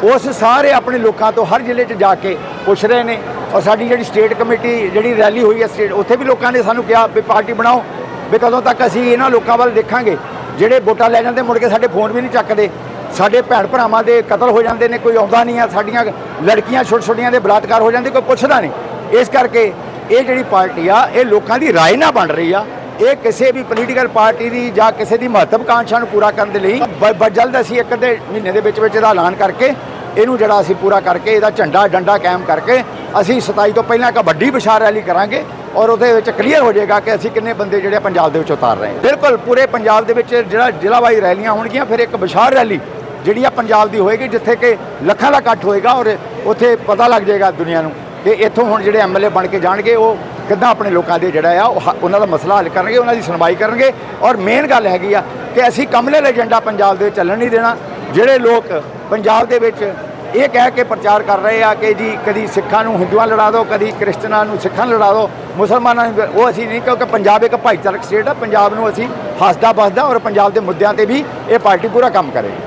ਉਸ ਸਾਰੇ ਆਪਣੇ ਲੋਕਾਂ ਤੋਂ ਹਰ ਜ਼ਿਲ੍ਹੇ 'ਚ ਜਾ ਕੇ ਪੁੱਛ ਰਹੇ ਨੇ ਔਰ ਸਾਡੀ ਜਿਹੜੀ ਸਟੇਟ ਕਮੇਟੀ ਜਿਹੜੀ ਰੈਲੀ ਹੋਈ ਹੈ ਸਟੇਟ, ਉੱਥੇ ਵੀ ਲੋਕਾਂ ਨੇ ਸਾਨੂੰ ਕਿਹਾ ਵੀ ਪਾਰਟੀ ਬਣਾਓ, ਵੀ ਕਦੋਂ ਤੱਕ ਅਸੀਂ ਇਹਨਾਂ ਲੋਕਾਂ ਵੱਲ ਦੇਖਾਂਗੇ। ਜਿਹੜੇ ਵੋਟਾਂ ਲੈ ਜਾਂਦੇ ਮੁੜ ਕੇ ਸਾਡੇ ਫੋਨ ਵੀ ਨਹੀਂ ਚੱਕਦੇ। ਸਾਡੇ ਭੈਣ ਭਰਾਵਾਂ ਦੇ ਕਤਲ ਹੋ ਜਾਂਦੇ ਨੇ, ਕੋਈ ਆਉਂਦਾ ਨਹੀਂ ਆ, ਸਾਡੀਆਂ ਲੜਕੀਆਂ ਛੋਟ ਛੋਟੀਆਂ ਦੇ ਬਲਾਤਕਾਰ ਹੋ ਜਾਂਦੇ, ਕੋਈ ਪੁੱਛਦਾ ਨਹੀਂ। ਇਸ ਕਰਕੇ ਇਹ ਜਿਹੜੀ ਪਾਰਟੀ ਆ, ਇਹ ਲੋਕਾਂ ਦੀ ਰਾਏ ਨਾਲ ਬਣ ਰਹੀ ਆ। ਇਹ ਕਿਸੇ ਵੀ ਪੋਲੀਟੀਕਲ ਪਾਰਟੀ ਦੀ ਜਾਂ ਕਿਸੇ ਦੀ ਮਹੱਤਵਕਾਂਸ਼ਾ ਨੂੰ ਪੂਰਾ ਕਰਨ ਦੇ ਲਈ ਬ- ਬ- ਜਲਦ ਅਸੀਂ ਇੱਕ ਅੱਧੇ ਮਹੀਨੇ ਦੇ ਵਿੱਚ ਵਿੱਚ ਇਹਦਾ ਐਲਾਨ ਕਰਕੇ ਇਹਨੂੰ ਜਿਹੜਾ ਅਸੀਂ ਪੂਰਾ ਕਰਕੇ ਇਹਦਾ ਝੰਡਾ ਡੰਡਾ ਕਾਇਮ ਕਰਕੇ ਅਸੀਂ 27 ਤੋਂ ਪਹਿਲਾਂ ਇੱਕ ਵੱਡੀ ਵਿਸ਼ਾਲ ਰੈਲੀ ਕਰਾਂਗੇ ਔਰ ਉਹਦੇ ਵਿੱਚ ਕਲੀਅਰ ਹੋ ਜਾਏਗਾ ਕਿ ਅਸੀਂ ਕਿੰਨੇ ਬੰਦੇ ਜਿਹੜੇ ਪੰਜਾਬ ਦੇ ਵਿੱਚ ਉਤਾਰ ਰਹੇ ਹਾਂ। ਬਿਲਕੁਲ, ਪੂਰੇ ਪੰਜਾਬ ਦੇ ਵਿੱਚ ਜਿਹੜਾ ਜ਼ਿਲ੍ਹਾ ਵਾਈ ਰੈਲੀਆਂ ਹੋਣਗੀਆਂ, ਫਿਰ ਇੱਕ ਵਿਸ਼ਾਲ ਰੈਲੀ ਜਿਹੜੀ ਆ ਪੰਜਾਬ ਦੀ ਹੋਏਗੀ, ਜਿੱਥੇ ਕਿ ਲੱਖਾਂ ਦਾ ਇਕੱਠ ਹੋਏਗਾ ਔਰ ਉੱਥੇ ਪਤਾ ਲੱਗ ਜਾਏਗਾ ਦੁਨੀਆ ਨੂੰ ਕਿ ਇੱਥੋਂ ਹੁਣ ਜਿਹੜੇ ਐਮਐਲਏ ਬਣ ਕੇ ਜਾਣਗੇ, ਉਹ ਕਿੱਦਾਂ ਆਪਣੇ ਲੋਕਾਂ ਦੇ ਜਿਹੜਾ ਆ, ਉਹ ਹ- ਉਹਨਾਂ ਦਾ ਮਸਲਾ ਹੱਲ ਕਰਨਗੇ, ਉਹਨਾਂ ਦੀ ਸੁਣਵਾਈ ਕਰਨਗੇ। ਔਰ ਮੇਨ ਗੱਲ ਹੈਗੀ ਆ ਕਿ ਅਸੀਂ ਕਮਲੇ ਏਜੰਡਾ ਪੰਜਾਬ ਦੇ ਚੱਲਣ ਨਹੀਂ ਦੇਣਾ। ਜਿਹੜੇ ਲੋਕ ਪੰਜਾਬ ਦੇ ਵਿੱਚ ਇਹ ਕਹਿ ਕੇ ਪ੍ਰਚਾਰ ਕਰ ਰਹੇ ਆ ਕਿ ਜੀ ਕਦੀ ਸਿੱਖਾਂ ਨੂੰ ਹਿੰਦੂਆਂ ਲੜਾ ਦਿਓ ਕਦੀ ਕ੍ਰਿਸਚਨਾਂ ਨੂੰ ਸਿੱਖਾਂ ਨੂੰ ਲੜਾ ਦਿਓ ਮੁਸਲਮਾਨਾਂ ਨੂੰ ਉਹ ਅਸੀਂ ਨਹੀਂ, ਕਿਉਂਕਿ ਪੰਜਾਬ ਇੱਕ ਭਾਈਚਾਰਕ ਸਟੇਟ ਆ, ਪੰਜਾਬ ਨੂੰ ਅਸੀਂ ਹੱਸਦਾ ਬਸਦਾ ਔਰ ਪੰਜਾਬ ਦੇ ਮੁੱਦਿਆਂ ਤੇ ਵੀ ਇਹ ਪਾਰਟੀ ਪੂਰਾ ਕੰਮ ਕਰੇਗੀ।